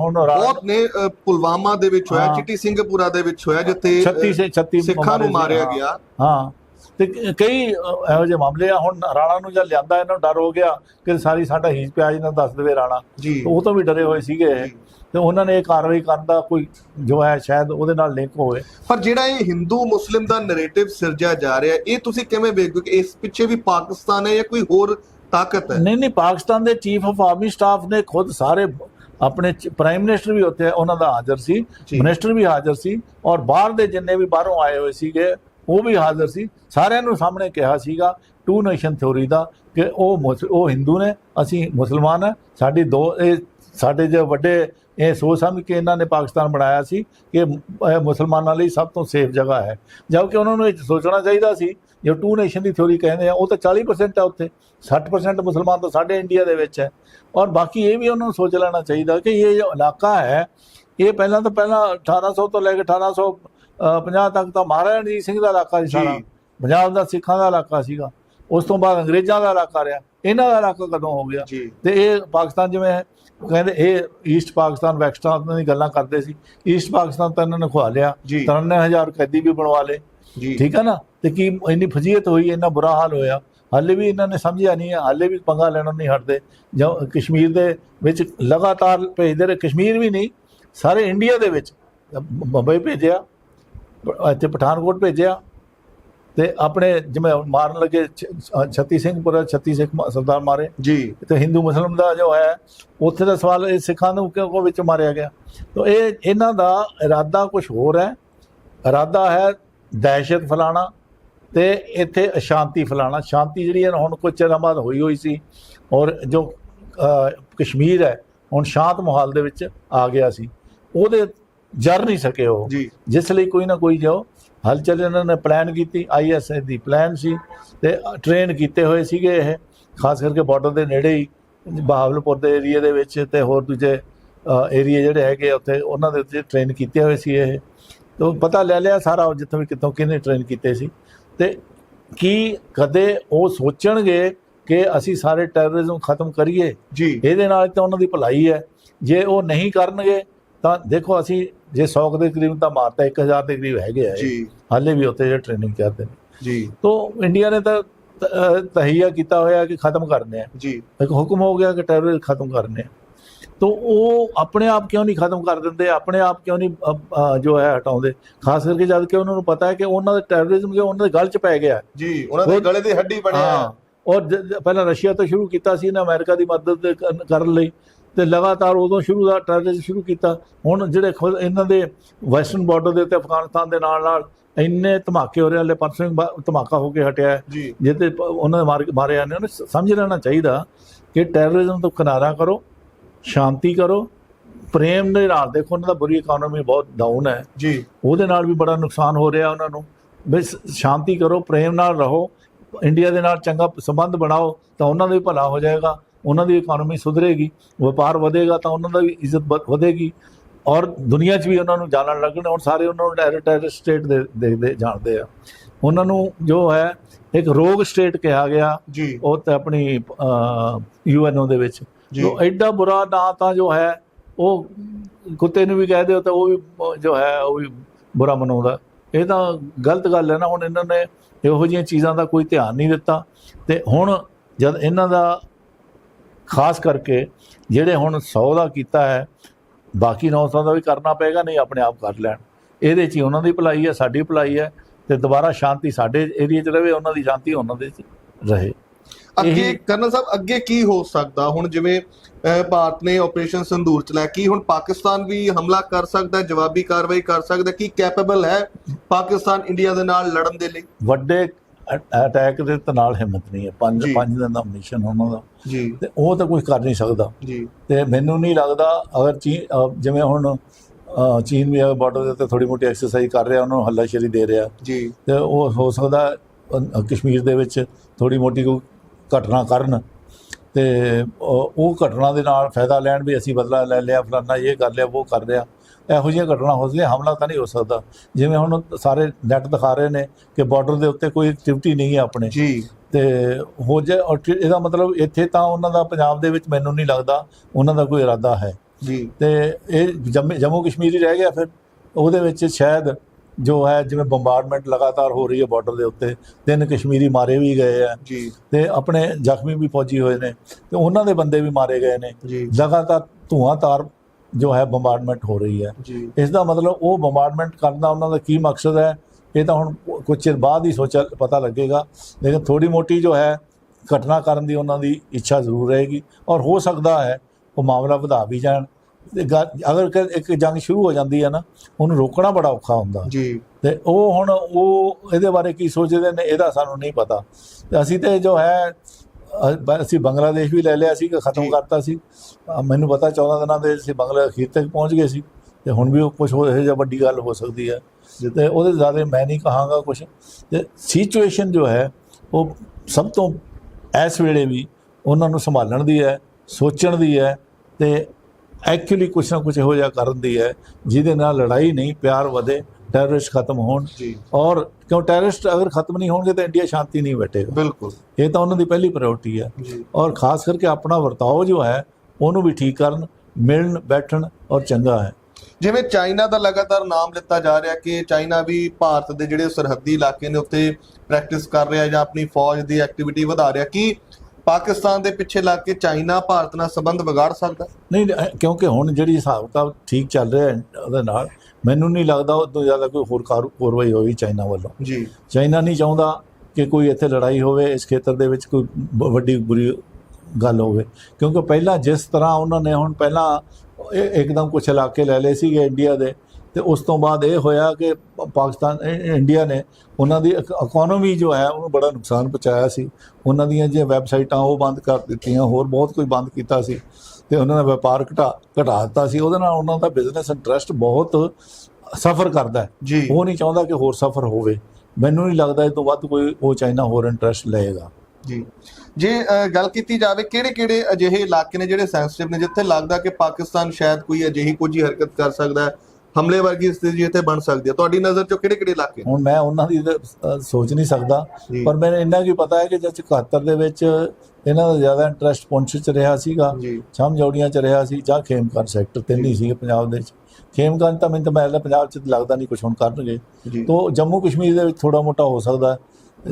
ਹੁਣ ਬਹੁਤ ਨੇ ਪੁਲਵਾਮਾ ਦੇ ਵਿੱਚ ਹੋਇਆ। ਚਿੱਟੀ ਸਿੰਘਪੁਰਾ ਦੇ ਵਿੱਚ ਹੋਇਆ ਜਿੱਥੇ ਅ, 36 ਸੇ 36 ਸਿੱਖਾਂ ਨੂੰ ਮਾਰਿਆ। ਗਿਆ ਹਾਂ ਤੇ ਕਈ ਇਹੋ ਜਿਹੇ ਮਾਮਲੇ ਆ ਹੁਣ ਰਾਣਾ ਨੂੰ ਜਦ ਲਿਆਂਦਾ ਇਹਨਾਂ ਨੂੰ ਡਰ ਹੋ ਗਿਆ ਕਿ ਸਾਰੀ ਸਾਡਾ ਹੀਜ ਪਿਆਜ ਨਾ ਦੱਸ ਦੇਵੇ ਰਾਣਾ ਜੀ ਉਹ ਤੋਂ ਵੀ ਡਰੇ ਹੋਏ ਸੀਗੇ। ਜੀ। ਤੇ ਉਹਨਾਂ ਨੇ ਇਹ ਕਾਰਵਾਈ ਕਰਨ ਦਾ ਕੋਈ ਜੋ ਹੈ ਸ਼ਾਇਦ ਉਹਦੇ ਨਾਲ ਲਿੰਕ ਹੋਵੇ ਪਰ ਜਿਹੜਾ ਇਹ ਹਿੰਦੂ ਮੁਸਲਿਮ ਦਾ ਨੈਰੇਟਿਵ ਸਿਰਜਿਆ ਜਾ ਰਿਹਾ ਇਹ ਤੁਸੀਂ ਕਿਵੇਂ ਵੇਖਦੇ ਹੋ ਕਿ ਇਸ ਪਿੱਛੇ ਵੀ ਪਾਕਿਸਤਾਨ ਹੈ ਜਾਂ ਕੋਈ ਹੋਰ ਤਾਕਤ ਹੈ ਨਹੀਂ ਨਹੀਂ ਪਾਕਿਸਤਾਨ ਦੇ ਚੀਫ ਆਫ ਆਰਮੀ ਸਟਾਫ ਨੇ ਖੁਦ ਸਾਰੇ ਆਪਣੇ ਪ੍ਰਾਈਮ ਮਿਨਿਸਟਰ ਵੀ ਉੱਥੇ ਉਹਨਾਂ ਦਾ ਹਾਜ਼ਰ ਸੀ ਜੀ। ਮਿਨਿਸਟਰ ਵੀ ਹਾਜ਼ਰ ਸੀ ਔਰ ਬਾਹਰ ਦੇ ਜਿੰਨੇ ਵੀ ਬਾਹਰੋਂ ਆਏ ਹੋਏ ਸੀਗੇ ਉਹ ਵੀ ਹਾਜ਼ਰ ਸੀ। ਸਾਰਿਆਂ ਨੂੰ ਸਾਹਮਣੇ ਕਿਹਾ ਸੀਗਾ ਟੂ ਨੇਸ਼ਨ ਥਿਉਰੀ ਦਾ, ਕਿ ਉਹ ਮੁਸ- ਉਹ ਹਿੰਦੂ ਨੇ, ਅਸੀਂ ਮੁਸਲਮਾਨ ਹੈ ਸਾਡੀ ਦੋ, ਇਹ ਸਾਡੇ ਜੋ ਵੱਡੇ, ਇਹ ਸੋਚ ਸਮਝ ਕੇ ਇਹਨਾਂ ਨੇ ਪਾਕਿਸਤਾਨ ਬਣਾਇਆ ਸੀ ਕਿ ਇਹ ਮੁਸਲਮਾਨਾਂ ਲਈ ਸਭ ਤੋਂ ਸੇਫ ਜਗ੍ਹਾ ਹੈ। ਜਦਕਿ ਉਹਨਾਂ ਨੂੰ ਇਹ ਸੋਚਣਾ ਚਾਹੀਦਾ ਸੀ, ਜੋ ਟੂ ਨੇਸ਼ਨ ਦੀ ਥਿਉਰੀ ਕਹਿੰਦੇ ਆ, ਉਹ ਤਾਂ 40% ਹੈ ਉੱਥੇ 60% ਮੁਸਲਮਾਨ ਤਾਂ ਸਾਡੇ ਇੰਡੀਆ ਦੇ ਵਿੱਚ ਹੈ। ਔਰ ਬਾਕੀ ਇਹ ਵੀ ਉਹਨਾਂ ਨੂੰ ਸੋਚ ਲੈਣਾ ਚਾਹੀਦਾ ਕਿ ਇਹ ਜੋ ਇਲਾਕਾ ਹੈ, ਇਹ ਪਹਿਲਾਂ ਤਾਂ ਪਹਿਲਾਂ 1800 ਤੋਂ ਲੈ ਕੇ 1850 ਤੱਕ ਤਾਂ ਮਹਾਰਾਜਾ ਰਣਜੀਤ ਸਿੰਘ ਦਾ ਇਲਾਕਾ ਸੀ ਸਾਰਾ। ਪੰਜਾਬ ਦਾ ਸਿੱਖਾਂ ਦਾ ਇਲਾਕਾ ਸੀਗਾ। ਉਸ ਤੋਂ ਬਾਅਦ ਅੰਗਰੇਜ਼ਾਂ ਦਾ ਇਲਾਕਾ ਰਿਹਾ। ਇਹਨਾਂ ਦਾ ਇਲਾਕਾ ਕਦੋਂ ਹੋ ਗਿਆ? ਤੇ ਇਹ ਪਾਕਿਸਤਾਨ ਜਿਵੇਂ ਕਹਿੰਦੇ ਇਹ ਈਸਟ ਪਾਕਿਸਤਾਨ ਵੈਸਟਰਨ ਦੀ ਗੱਲਾਂ ਕਰਦੇ ਸੀ। ਈਸਟ ਪਾਕਿਸਤਾਨ ਤਾਂ ਇਹਨਾਂ ਨੇ ਖਵਾ ਲਿਆ। ਜੀ। 93000 ਕੈਦੀ ਵੀ ਬਣਵਾ ਲਏ। ਠੀਕ ਹੈ ਨਾ? ਤੇ ਕੀ ਇੰਨੀ ਫਜੀਅਤ ਹੋਈ ਇੰਨਾ ਬੁਰਾ ਹਾਲ ਹੋਇਆ। ਹਾਲੇ ਵੀ ਇਹਨਾਂ ਨੇ ਸਮਝਿਆ ਨਹੀਂ ਹੈ। ਹਾਲੇ ਵੀ ਪੰਗਾ ਲੈਣੋਂ ਨਹੀਂ ਹਟਦੇ। ਜੋ ਕਸ਼ਮੀਰ ਦੇ ਵਿੱਚ ਲਗਾਤਾਰ ਭੇਜਦੇ ਰਹੇ। ਕਸ਼ਮੀਰ ਵੀ ਨਹੀਂ ਸਾਰੇ ਇੰਡੀਆ ਦੇ ਵਿੱਚ। ਬੰਬਈ ਭੇਜਿਆ। ਇੱਥੇ ਪਠਾਨਕੋਟ ਭੇਜਿਆ ਤੇ ਆਪਣੇ ਜਿਵੇਂ ਮਾਰਨ ਲੱਗੇ ਛੱਤੀ ਸਿੰਘਪੁਰਾ ਛੱਤੀ ਸਿੱਖ ਮ- ਸਰਦਾਰ ਮਾਰੇ। ਜੀ। ਤੇ ਹਿੰਦੂ ਮੁਸਲਮ ਦਾ ਜੋ ਹੈ ਉੱਥੇ ਦਾ ਸਵਾਲ ਇਹ ਸਿੱਖਾਂ ਨੂੰ ਕਿਉਂ ਵਿੱਚ ਮਾਰਿਆ ਗਿਆ? ਤਾਂ ਇਹ ਇਹਨਾਂ ਦਾ ਇਰਾਦਾ ਕੁਝ ਹੋਰ ਹੈ। ਇਰਾਦਾ ਹੈ ਦਹਿਸ਼ਤ ਫੈਲਾਉਣਾ ਤੇ ਇੱਥੇ ਅਸ਼ਾਂਤੀ ਫੈਲਾਉਣਾ ਸ਼ਾਂਤੀ ਜਿਹੜੀ ਹੈ ਹੁਣ ਕੁਝ ਚਿਰਾਂ ਬਾਅਦ ਹੋਈ ਹੋਈ ਸੀ ਔਰ ਜੋ ਕਸ਼ਮੀਰ ਹੈ ਹੁਣ ਸ਼ਾਂਤ ਮਾਹੌਲ ਦੇ ਵਿੱਚ ਆ ਗਿਆ ਸੀ। ਉਹਦੇ ਜਰ ਨਹੀਂ ਸਕੇ ਉਹ। ਜਿਸ ਲਈ ਕੋਈ ਨਾ ਕੋਈ ਜੋ ਹਲਚਲ ਇਹਨਾਂ ਨੇ ਪਲਾਨ ਕੀਤੀ ਆਈਐਸਆਈ ਦੀ ਪਲਾਨ ਸੀ ਤੇ ਟ੍ਰੇਨ ਕੀਤੇ ਹੋਏ ਸੀਗੇ ਇਹ ਖਾਸ ਕਰਕੇ ਬਾਰਡਰ ਦੇ ਨੇੜੇ ਹੀ ਬਹਾਵਲਪੁਰ ਦੇ ਏਰੀਆ ਦੇ ਵਿੱਚ ਤੇ ਹੋਰ ਦੂਜੇ ਏਰੀਆ ਜਿਹੜੇ ਹੈਗੇ ਉੱਥੇ ਉਹਨਾਂ ਦੇ ਉੱਤੇ ਟ੍ਰੇਨ ਕੀਤੇ ਹੋਏ ਸੀ ਇਹ। ਤੋਂ ਪਤਾ ਲੈ ਲਿਆ ਸਾਰਾ ਜਿੱਥੋਂ ਵੀ ਕਿਤੋਂ ਕਿਹਨੇ ਟ੍ਰੇਨ ਕੀਤੇ ਸੀ। ਤੇ ਕੀ ਕਦੇ ਉਹ ਸੋਚਣਗੇ ਕਿ ਅਸੀਂ ਸਾਰੇ ਟੈਰਰਿਜ਼ਮ ਖਤਮ ਕਰੀਏ? ਜੀ। ਇਹਦੇ ਨਾਲ ਤਾਂ ਉਹਨਾਂ ਦੀ ਭਲਾਈ ਹੈ। ਜੇ ਉਹ ਨਹੀਂ ਕਰਨਗੇ ਤਾਂ ਦੇਖੋ ਅਸੀਂ ਜੇ 100 ਦੇ ਕਰੀਬ ਤਾਂ ਮਾਰਤਾ 1000 ਦੇ ਕਰੀਬ ਹੈਗੇ ਆ। ਜੀ। ਹਾਲੇ ਵੀ ਉੱਥੇ ਜਿਹੜੇ ਟ੍ਰੇਨਿੰਗ ਕਰਦੇ ਨੇ। ਜੀ। ਤੋਂ ਇੰਡੀਆ ਨੇ ਤਾਂ ਤ- ਅਹ ਤਹਈਆ ਕੀਤਾ ਹੋਇਆ ਕਿ ਖਤਮ ਕਰਨੇ ਆ। ਜੀ। ਇੱਕ ਹੁਕਮ ਹੋ ਗਿਆ ਕਿ ਟੈਰਰਿਜ਼ਮ ਖਤਮ ਕਰਨੇ ਆ। ਤੋਂ ਉਹ ਆਪਣੇ ਆਪ ਕਿਉਂ ਨਹੀਂ ਖਤਮ ਕਰ ਦਿੰਦੇ? ਆਪਣੇ ਆਪ ਕਿਉਂ ਨਹੀਂ ਜੋ ਹੈ ਹਟਾਉਂਦੇ? ਖਾਸ ਕਰਕੇ ਜਦ ਕਿ ਉਹਨਾਂ ਨੂੰ ਪਤਾ ਹੈ ਕਿ ਉਹਨਾਂ ਦਾ ਟੈਰਰਿਜ਼ਮ ਜੋ ਉਹਨਾਂ ਦੇ ਗਲ 'ਚ ਪੈ ਗਿਆ। ਜੀ ਉਹਨਾਂ ਦੇ ਗਲੇ ਦੀ ਹੱਡੀ ਬਣਿਆ। ਔਰ ਪਹਿਲਾਂ ਰਸ਼ੀਆ ਤੋਂ ਸ਼ੁਰੂ ਕੀਤਾ ਸੀ ਨਾ ਅਮਰੀਕਾ ਦੀ ਮਦਦ ਕਰਨ ਲਈ। ਤੇ ਲਗਾਤਾਰ ਉਦੋਂ ਸ਼ੁਰੂ ਦਾ ਟੈਰਰਿਜ਼ਮ ਸ਼ੁਰੂ ਕੀਤਾ। ਹੁਣ ਜਿਹੜੇ ਇਹਨਾਂ ਦੇ ਵੈਸਟਰਨ ਬਾਰਡਰ ਦੇ ਉੱਤੇ ਅਫਗਾਨਿਸਤਾਨ ਦੇ ਨਾਲ ਨਾਲ ਇੰਨੇ ਧਮਾਕੇ ਹੋ ਰਹੇ ਹਲੇ ਪਰਸੋਂ ਧਮਾਕਾ ਹੋ ਕੇ ਹਟਿਆ ਜਿਹਦੇ ਉਹਨਾਂ ਦੇ ਮਾਰ ਆਨੇ ਉਹਨੇ ਸਮਝ ਲੈਣਾ ਚਾਹੀਦਾ ਕਿ ਟੈਰਰਿਜ਼ਮ ਤੋਂ ਕਿਨਾਰਾ ਕਰੋ ਸ਼ਾਂਤੀ ਕਰੋ ਪ੍ਰੇਮ ਦੇ ਨਾਲ ਦੇਖੋ ਉਹਨਾਂ ਦਾ ਬੁਰੀ ਇਕਨੋਮੀ ਬਹੁਤ ਡਾਊਨ ਹੈ। ਜੀ। ਉਹਦੇ ਨਾਲ ਵੀ ਬੜਾ ਨੁਕਸਾਨ ਹੋ ਰਿਹਾ ਉਹਨਾਂ ਨੂੰ। ਬਸ ਸ਼ਾਂਤੀ ਕਰੋ ਪ੍ਰੇਮ ਨਾਲ ਰਹੋ ਇੰਡੀਆ ਦੇ ਨਾਲ ਚੰਗਾ ਸੰਬੰਧ ਬਣਾਓ ਤਾਂ ਉਹਨਾਂ ਦਾ ਵੀ ਭਲਾ ਹੋ ਜਾਏਗਾ। ਉਹਨਾਂ ਦੀ ਇਕਨੋਮੀ ਸੁਧਰੇਗੀ ਵਪਾਰ ਵਧੇਗਾ ਤਾਂ ਉਹਨਾਂ ਦਾ ਵੀ ਇੱਜ਼ਤ ਵਧੇਗੀ ਔਰ ਦੁਨੀਆ 'ਚ ਵੀ ਉਹਨਾਂ ਨੂੰ ਜਾਣਨ ਲੱਗਣ ਹੁਣ ਸਾਰੇ ਉਹਨਾਂ ਨੂੰ ਟੈਰਰ ਟੈਰਰ ਸਟੇਟ ਦੇ ਦੇਖਦੇ ਜਾਣਦੇ ਆ। ਉਹਨਾਂ ਨੂੰ ਜੋ ਹੈ ਇੱਕ ਰੋਗ ਸਟੇਟ ਕਿਹਾ ਗਿਆ ਉਹ ਤੇ ਆਪਣੀ ਯੂਐਨਓ ਦੇ ਵਿੱਚ। ਜੀ। ਐਡਾ ਬੁਰਾ ਨਾਂ ਤਾਂ ਜੋ ਹੈ ਉਹ ਕੁੱਤੇ ਨੂੰ ਵੀ ਕਹਿ ਦਿਓ ਤਾਂ ਉਹ ਵੀ ਜੋ ਹੈ ਉਹ ਵੀ ਬੁਰਾ ਮਨਾਉਂਦਾ। ਇਹ ਤਾਂ ਗਲਤ ਗੱਲ ਹੈ ਨਾ ਹੁਣ ਇਹਨਾਂ ਨੇ ਇਹੋ ਜਿਹੀਆਂ ਚੀਜ਼ਾਂ ਦਾ ਕੋਈ ਧਿਆਨ ਨਹੀਂ ਦਿੱਤਾ। ਤੇ ਹੁਣ ਜਦ ਇਹਨਾਂ ਦਾ ਖਾਸ ਕਰਕੇ ਜਿਹੜੇ ਹੁਣ 100 ਦਾ ਕੀਤਾ ਹੈ ਬਾਕੀ 900 ਦਾ ਵੀ ਕਰਨਾ ਪਏਗਾ ਨਹੀਂ ਆਪਣੇ ਆਪ ਕਰ ਲੈਣ। ਇਹਦੇ 'ਚ ਹੀ ਉਹਨਾਂ ਦੀ ਭਲਾਈ ਹੈ ਸਾਡੀ ਭਲਾਈ ਹੈ ਤੇ ਦੁਬਾਰਾ ਸ਼ਾਂਤੀ ਸਾਡੇ ਏਰੀਆ 'ਚ ਰਵੇ ਉਹਨਾਂ ਦੀ ਸ਼ਾਂਤੀ ਉਹਨਾਂ ਦੇ 'ਚ ਰਹੇ। ਅੱਗੇ ਕਰਨਲ ਸਾਹਿਬ ਅੱਗੇ ਕੀ ਹੋ ਸਕਦਾ? ਹੁਣ ਜਿਵੇਂ ਭਾਰਤ ਨੇ ਆਪਰੇਸ਼ਨ ਸੰਦੂਰ ਚਲਾਇਆ ਕੀ ਹੁਣ ਪਾਕਿਸਤਾਨ ਵੀ ਹਮਲਾ ਕਰ ਸਕਦਾ ਜਵਾਬੀ ਕਾਰਵਾਈ ਕਰ ਸਕਦਾ? ਕੀ ਕੈਪੇਬਲ ਹੈ ਪਾਕਿਸਤਾਨ ਇੰਡੀਆ ਦੇ ਨਾਲ ਲੜਨ ਦੇ ਲਈ? ਵੱਡੇ ਅਟੈਕ ਦੇ ਤਾਂ ਨਾਲ ਹਿੰਮਤ ਨਹੀਂ ਹੈ। ਪੰਜ। ਪੰਜ ਦਿਨ ਦਾ ਮਿਸ਼ਨ ਉਹਨਾਂ ਦਾ। ਜੀ। ਤੇ ਉਹ ਤਾਂ ਕੁਝ ਕਰ ਨਹੀਂ ਸਕਦਾ। ਜੀ। ਤੇ ਮੈਨੂੰ ਨਹੀਂ ਲੱਗਦਾ ਅਗਰ ਜਿਵੇਂ ਹੁਣ ਚੀਨ ਵੀ ਬਾਰਡਰ ਦੇ ਉੱਤੇ ਥੋੜੀ ਮੋਟੀ ਐਕਸਰਸਾਈਜ਼ ਕਰ ਰਿਹਾ ਉਹਨਾਂ ਨੂੰ ਹੱਲਾਸ਼ੇਰੀ ਦੇ ਰਿਹਾ। ਜੀ। ਤੇ ਉਹ ਹੋ ਸਕਦਾ ਕਸ਼ਮੀਰ ਦੇ ਵਿੱਚ ਥੋੜੀ ਮੋਟੀ ਕੋਈ ਘਟਨਾ ਕਰਨ। ਤੇ ਉਹ ਘਟਨਾ ਦੇ ਨਾਲ ਫਾਇਦਾ ਲੈਣ ਵੀ ਅਸੀਂ ਬਦਲਾ ਲੈ ਲਿਆ ਫਲਾਨਾ ਇਹ ਕਰ ਲਿਆ ਉਹ ਕਰ ਲਿਆ। ਇਹੋ ਜਿਹੀਆਂ ਘਟਨਾ ਹੋ ਸਕਦੀਆਂ ਹਮਲਾ ਤਾਂ ਨਹੀਂ ਹੋ ਸਕਦਾ। ਜਿਵੇਂ ਹੁਣ ਸਾਰੇ ਨੈਟ ਦਿਖਾ ਰਹੇ ਨੇ ਕਿ ਬਾਰਡਰ ਦੇ ਉੱਤੇ ਕੋਈ ਐਕਟੀਵਿਟੀ ਨਹੀਂ ਹੈ ਆਪਣੇ। ਜੀ। ਤੇ ਹੋ ਜਾ ਇਹਦਾ ਮਤਲਬ ਇੱਥੇ ਤਾਂ ਉਹਨਾਂ ਦਾ ਪੰਜਾਬ ਦੇ ਵਿੱਚ ਮੈਨੂੰ ਨਹੀਂ ਲੱਗਦਾ ਉਹਨਾਂ ਦਾ ਕੋਈ ਇਰਾਦਾ ਹੈ। ਜੀ। ਤੇ ਇਹ ਜੰਮੂ ਕਸ਼ਮੀਰ ਹੀ ਰਹਿ ਗਿਆ ਫਿਰ। ਉਹਦੇ ਵਿੱਚ ਸ਼ਾਇਦ ਜੋ ਹੈ ਜਿਵੇਂ ਬੰਬਾਰਡਮੈਂਟ ਲਗਾਤਾਰ ਹੋ ਰਹੀ ਹੈ ਬਾਰਡਰ ਦੇ ਉੱਤੇ ਤਿੰਨ ਕਸ਼ਮੀਰੀ ਮਾਰੇ ਵੀ ਗਏ ਆ ਜੀ। ਤੇ ਆਪਣੇ ਜ਼ਖਮੀ ਵੀ ਫੌਜੀ ਹੋਏ ਨੇ ਤੇ ਉਹਨਾਂ ਦੇ ਬੰਦੇ ਵੀ ਮਾਰੇ ਗਏ ਨੇ। ਲਗਾਤਾਰ ਧੂਆਂ ਤਾਰ ਜੋ ਹੈ ਬੰਬਾਰਡਮੈਂਟ ਹੋ ਰਹੀ ਹੈ। ਇਸ ਦਾ ਮਤਲਬ ਉਹ ਬੰਬਾਰਡਮੈਂਟ ਕਰਨ ਦਾ ਉਹਨਾਂ ਦਾ ਕੀ ਮਕਸਦ ਹੈ ਇਹ ਤਾਂ ਹੁਣ ਕੁਝ ਚਿਰ ਬਾਅਦ ਹੀ ਸੋਚਾ ਪਤਾ ਲੱਗੇਗਾ। ਲੇਕਿਨ ਥੋੜੀ ਮੋਟੀ ਜੋ ਹੈ ਘਟਨਾ ਕਰਨ ਦੀ ਉਹਨਾਂ ਦੀ ਇੱਛਾ ਜ਼ਰੂਰ ਰਹੇਗੀ ਔਰ ਹੋ ਸਕਦਾ ਹੈ ਉਹ ਮਾਮਲਾ ਵਧਾ ਵੀ ਜਾਣ। ਅਗਰ ਇੱਕ ਜੰਗ ਸ਼ੁਰੂ ਹੋ ਜਾਂਦੀ ਹੈ ਨਾ ਉਹਨੂੰ ਰੋਕਣਾ ਬੜਾ ਔਖਾ ਹੁੰਦਾ। ਜੀ। ਤੇ ਉਹ ਹੁਣ ਉਹ ਇਹਦੇ ਬਾਰੇ ਕੀ ਸੋਚਦੇ ਨੇ ਇਹਦਾ ਸਾਨੂੰ ਨਹੀਂ ਪਤਾ। ਅਸੀਂ ਤੇ ਜੋ ਹੈ ਅਸੀਂ ਬੰਗਲਾਦੇਸ਼ ਵੀ ਲੈ ਲਿਆ ਸੀ ਕਿ ਖਤਮ। ਕਰਤਾ ਸੀ। ਮੈਨੂੰ ਪਤਾ 14 ਦਿਨਾਂ ਦੇ ਅਸੀਂ ਬੰਗਲਾ ਅਖੀਰ ਤੱਕ ਪਹੁੰਚ ਗਏ ਸੀ। ਤੇ ਹੁਣ ਵੀ ਉਹ ਕੁਝ ਹੋ ਇਹੋ ਜਿਹਾ ਵੱਡੀ ਗੱਲ ਹੋ ਸਕਦੀ ਹੈ। ਤੇ ਉਹਦੇ ਜ਼ਿਆਦਾ ਮੈਂ ਨਹੀਂ ਕਹਾਂਗਾ ਕੁਝ ਤੇ ਸਿਚੁਏਸ਼ਨ ਜੋ ਹੈ ਉਹ ਸਭ ਤੋਂ ਇਸ ਵੇਲੇ ਵੀ ਉਹਨਾਂ ਨੂੰ ਸੰਭਾਲਣ ਦੀ ਹੈ ਸੋਚਣ ਦੀ ਹੈ। ਤੇ ਐਕਚੁਅਲੀ ਕੁਝ ਨਾ ਕੁਝ ਇਹੋ ਜਿਹਾ ਕਰਨ ਦੀ ਹੈ ਜਿਹਦੇ ਨਾਲ ਲੜਾਈ ਨਹੀਂ ਪਿਆਰ ਵਧੇ ਟੈਰਰਿਸਟ ਖਤਮ ਹੋਣ ਜੀ। ਔਰ ਕਿਉਂ ਟੈਰਰਿਸਟ ਅਗਰ ਖਤਮ ਨਹੀਂ ਹੋਣਗੇ ਤਾਂ ਇੰਡੀਆ ਸ਼ਾਂਤੀ ਨਹੀਂ ਬੈਠੇਗਾ। ਬਿਲਕੁਲ। ਇਹ ਤਾਂ ਉਹਨਾਂ ਦੀ ਪਹਿਲੀ ਪ੍ਰਾਇੋਰਟੀ ਹੈ। ਔਰ ਖਾਸ ਕਰਕੇ ਆਪਣਾ ਵਰਤਾਓ ਜੋ ਹੈ ਉਹਨੂੰ ਵੀ ਠੀਕ ਕਰਨ ਮਿਲਣ ਬੈਠਣ ਔਰ ਚੰਗਾ ਹੈ। ਜਿਵੇਂ ਚਾਈਨਾ ਦਾ ਲਗਾਤਾਰ ਨਾਮ ਲਿੱਤਾ ਜਾ ਰਿਹਾ ਕਿ ਚਾਈਨਾ ਵੀ ਭਾਰਤ ਦੇ ਜਿਹੜੇ ਸਰਹੱਦੀ ਇਲਾਕੇ ਨੇ ਉੱਤੇ ਪ੍ਰੈਕਟਿਸ ਕਰ ਰਿਹਾ ਜਾਂ ਆਪਣੀ ਫੌਜ ਦੀ ਐਕਟੀਵਿਟੀ ਵਧਾ ਰਿਹਾ ਕੀ ਪਾਕਿਸਤਾਨ ਦੇ ਪਿੱਛੇ ਲੱਗ ਕੇ ਚਾਈਨਾ ਭਾਰਤ ਨਾਲ ਸੰਬੰਧ ਵਿਗਾੜ ਸਕਦਾ? ਨਹੀਂ ਕਿਉਂਕਿ ਹੁਣ ਜਿਹੜੀ ਹਿਸਾਬ ਕਿਤਾਬ ਠੀਕ ਚੱਲ ਰਿਹਾ ਹੈ ਉਹਦੇ ਨਾਲ ਮੈਨੂੰ ਨਹੀਂ ਲੱਗਦਾ ਉਹ ਤੋਂ ਜ਼ਿਆਦਾ ਕੋਈ ਹੋਰ ਕਾਰ- ਕਾਰਵਾਈ ਹੋਈ ਚਾਈਨਾ ਵੱਲੋਂ। ਜੀ। ਚਾਈਨਾ ਨਹੀਂ ਚਾਹੁੰਦਾ ਕਿ ਕੋਈ ਇੱਥੇ ਲੜਾਈ ਹੋਵੇ ਇਸ ਖੇਤਰ ਦੇ ਵਿੱਚ ਕੋਈ ਵੱਡੀ ਬੁਰੀ ਗੱਲ ਹੋਵੇ। ਕਿਉਂਕਿ ਪਹਿਲਾਂ ਜਿਸ ਤਰ੍ਹਾਂ ਉਹਨਾਂ ਨੇ ਹੁਣ ਪਹਿਲਾਂ ਇਹ ਇੱਕਦਮ ਕੁਝ ਇਲਾਕੇ ਲੈ ਲਏ ਸੀਗੇ ਇੰਡੀਆ ਦੇ ਤੇ ਉਸ ਤੋਂ ਬਾਅਦ ਇਹ ਹੋਇਆ ਕਿ ਪਾਕਿਸਤਾਨ ਇੰਡੀਆ ਨੇ ਉਹਨਾਂ ਦੀ ਇਕਨੋਮੀ ਜੋ ਹੈ ਉਹਨੂੰ ਬੜਾ ਨੁਕਸਾਨ ਪਹੁੰਚਾਇਆ ਸੀ। ਉਹਨਾਂ ਦੀਆਂ ਜੇ ਵੈਬਸਾਈਟਾਂ ਉਹ ਬੰਦ ਕਰ ਦਿੱਤੀਆਂ ਹੋਰ ਬਹੁਤ ਕੁਝ ਬੰਦ ਕੀਤਾ ਸੀ। ਤੇ ਉਹਨਾਂ ਦਾ ਵਪਾਰ ਘਟਾ ਘਟਾ ਦਿੱਤਾ ਸੀ। ਉਹਦੇ ਨਾਲ ਉਹਨਾਂ ਦਾ ਬਿਜ਼ਨਸ ਇੰਟਰਸਟ ਬਹੁਤ ਸਫਰ ਕਰਦਾ ਹੈ। ਉਹ ਨਹੀਂ ਚਾਹੁੰਦਾ ਕਿ ਹੋਰ ਸਫਰ ਹੋਵੇ। ਮੈਨੂੰ ਨਹੀਂ ਲੱਗਦਾ ਇਹ ਤੋਂ ਵੱਧ ਕੋਈ ਉਹ ਚਾਈਨਾ ਹੋਰ ਇੰਟਰਸਟ ਲਏਗਾ। ਜੀ। ਜੇ ਗੱਲ ਕੀਤੀ ਜਾਵੇ ਕਿਹੜੇ ਕਿਹੜੇ ਅਜਿਹੇ ਇਲਾਕੇ ਨੇ ਜਿਹੜੇ ਸੈਂਸਿਟਿਵ ਨੇ ਜਿੱਥੇ ਲੱਗਦਾ ਕਿ ਪਾਕਿਸਤਾਨ ਸ਼ਾਇਦ ਕੋਈ ਅਜਿਹੀ ਕੁਝ ਹਰਕਤ ਕਰ ਸਕਦਾ ਹੈ? ਹਮਲੇ ਵਰਗੀ ਸਥਿਤੀ ਇੱਥੇ ਬਣ ਸਕਦੀ ਹੈ। ਤੁਹਾਡੀ ਨਜ਼ਰ 'ਚ ਕਿਹੜੇ ਕਿਹੜੇ ਇਲਾਕੇ? ਹੁਣ ਮੈਂ ਉਹਨਾਂ ਦੀ ਅ, ਸੋਚ ਨਹੀਂ ਸਕਦਾ। ਜੀ। ਪਰ ਮੈਨੂੰ ਇੰਨਾ ਕੀ ਪਤਾ ਹੈ ਕਿ ਜਦ 71 ਦੇ ਵਿੱਚ ਇਹਨਾਂ ਦਾ ਜ਼ਿਆਦਾ ਇੰਟਰਸਟ ਪੁੰਛ ਚ ਰਿਹਾ ਸੀਗਾ ਜੀ। ਸਮਝੌੜੀਆਂ ਚ ਰਿਹਾ ਸੀ ਜਾਂ ਖੇਮਕਰਨ ਸੈਕਟਰ ਤਿੰਨ ਹੀ ਸੀਗੇ ਪੰਜਾਬ ਦੇ ਵਿੱਚ। ਖੇਮਕਰਨ ਤਾਂ ਮੈਨੂੰ ਤਾਂ ਮੈਂ ਲੱਗਦਾ ਪੰਜਾਬ ਚ ਲੱਗਦਾ ਨਹੀਂ ਕੁਝ ਹੁਣ ਕਰਨਗੇ। ਜੀ। ਤੋ ਜੰਮੂ ਕਸ਼ਮੀਰ ਦੇ ਵਿੱਚ ਥੋੜਾ ਮੋਟਾ ਹੋ ਸਕਦਾ ਹੈ,